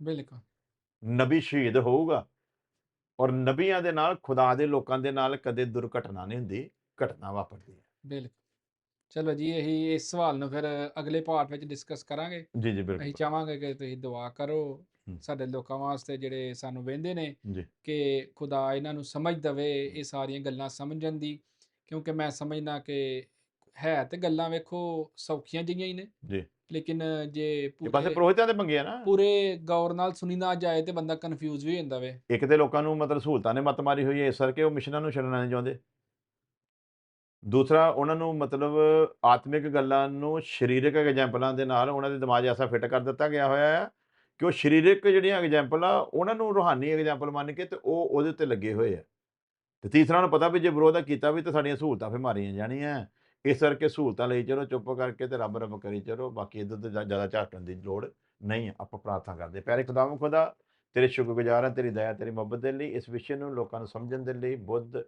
ਬਿਲਕੁਲ। ਨਬੀ ਸ਼ਹੀਦ ਹੋਊਗਾ। ਔਰ ਨਬੀਆਂ ਦੇ ਨਾਲ ਖੁਦਾ ਦੇ ਲੋਕਾਂ ਦੇ ਨਾਲ ਕਦੇ ਦੁਰਘਟਨਾ ਨਹੀਂ ਹੁੰਦੀ। ਘਟਨਾ ਵਾਪਰਦੀ ਹੈ। ਬਿਲਕੁਲ। ਚਲੋ ਜੀ ਇਹੀ ਇਸ ਸਵਾਲ ਨੂੰ ਫਿਰ ਅਗਲੇ ਪਾਰਟ ਵਿੱਚ ਡਿਸਕਸ ਕਰਾਂਗੇ। ਜੀ ਜੀ ਅਸੀਂ ਬਿਲਕੁਲ ਚਾਹਾਂਗੇ ਕਿ ਤੁਸੀਂ ਦੁਆ ਕਰੋ ਹਮ। ਸਾਡੇ ਲੋਕਾਂ ਵਾਸਤੇ ਜਿਹੜੇ ਸਾਨੂੰ ਵਹਿੰਦੇ ਨੇ ਜੀ। ਕਿ ਖੁਦਾ ਇਹਨਾਂ ਨੂੰ ਸਮਝ ਦਵੇ ਇਹ ਸਾਰੀਆਂ ਗੱਲਾਂ ਸਮਝਣ ਦੀ। ਕਿਉਂਕਿ ਮੈਂ ਸਮਝਦਾ ਕਿ ਹੈ ਤੇ ਗੱਲਾਂ ਵੇਖੋ ਸੌਖੀਆਂ ਜਿਹੀਆਂ ਹੀ ਨੇ। ਜੀ। ਲੇਕਿਨ ਜੇ ਇਹ ਪਾਸੇ ਪੂਰੇ ਪ੍ਰੋਹਿਤਾਂ ਦੇ ਪੰਗੇ ਆ ਨਾ। ਪੂਰੇ ਗੌਰ ਨਾਲ ਸੁਣੀ ਨਾ ਜਾਏ ਤੇ ਬੰਦਾ ਕਨਫਿਊਜ਼ ਵੀ ਹੋ ਜਾਂਦਾ ਵੇ। ਇੱਕ ਤੇ ਲੋਕਾਂ ਨੂੰ ਮਤਲਬ ਸਹੂਲਤਾਂ ਨੇ ਮੱਤ ਮਾਰੀ ਹੋਈ ਹੈ ਇਸ ਕਰਕੇ ਉਹ ਮਿਸ਼ਨਾਂ ਨੂੰ ਛੱਡਣਾ ਨਹੀਂ ਚਾਹੁੰਦੇ। ਦੂਸਰਾ, ਉਹਨਾਂ ਨੂੰ ਮਤਲਬ ਆਤਮਿਕ ਗੱਲਾਂ ਨੂੰ ਸਰੀਰਕ ਐਗਜ਼ਾਮਪਲਾਂ ਦੇ ਨਾਲ ਉਹਨਾਂ ਦੇ ਦਿਮਾਗ ਐਸਾ ਫਿੱਟ ਕਰ ਦਿੱਤਾ ਗਿਆ ਹੋਇਆ ਹੈ ਕਿ ਉਹ ਸਰੀਰਕ ਜਿਹੜੀਆਂ ਐਗਜ਼ਾਮਪਲ ਆ, ਉਹਨਾਂ ਨੂੰ ਰੂਹਾਨੀ ਐਗਜ਼ਾਮਪਲ ਮੰਨ ਕੇ ਤੇ ਉਹ ਉਹਦੇ ਉੱਤੇ ਲੱਗੇ ਹੋਏ ਆ। ਤੇ ਤੀਸਰਾ ਨੂੰ ਪਤਾ ਵੀ ਜੇ ਵਿਰੋਧ ਕੀਤਾ ਵੀ ਤਾਂ ਸਾਡੀਆਂ ਸਹੂਲਤਾਂ ਫੇ ਮਾਰੀਆਂ ਜਾਣੀਆਂ। ਇਸ ਕਰਕੇ ਸਹੂਲਤਾਂ ਲਈ ਚਲੋ, ਚੁੱਪ ਕਰਕੇ ਤੇ ਰੱਬ ਰੱਬ ਕਰੀ ਚਲੋ, ਬਾਕੀ ਇਧਰ ਤੇ ਜ਼ਿਆ- ਜ਼ਿਆਦਾ ਝਾਟਣ ਦੀ ਲੋੜ ਨਹੀਂ ਆਪਾਂ ਪ੍ਰਾਰਥਨਾ ਕਰਦੇ ਪਿਆਰੇ ਖੁਦਾਵੰ ਖੁਦਾ, ਤੇਰੇ ਸ਼ੁਕਰਗੁਜ਼ਾਰ ਹਾਂ, ਤੇਰੀ ਦਇਆ, ਤੇਰੀ ਮੁਹੱਬਤ ਦੇ ਲਈ ਇਸ ਵਿਸ਼ੇ ਨੂੰ ਲੋਕਾਂ ਨੂੰ ਸਮਝਣ ਦੇ ਲਈ ਬੁੱਧ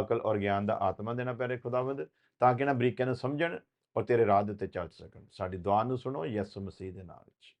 ਅਕਲ ਔਰ ਗਿਆਨ ਦਾ ਆਤਮਾ ਦੇਣਾ ਪਿਆਰੇ ਖੁਦਾਵੰਦ, ਤਾਂ ਕਿ ਨਾ ਬਰੀਕਿਆਂ ਨੂੰ ਸਮਝਣ ਔਰ ਤੇਰੇ ਰਾਹ ਦੇ ਉੱਤੇ ਚੱਲ ਸਕਣ। ਸਾਡੀ ਦੁਆ ਨੂੰ ਸੁਣੋ, ਯਿਸੂ ਮਸੀਹ ਦੇ ਨਾਮ ਵਿੱਚ।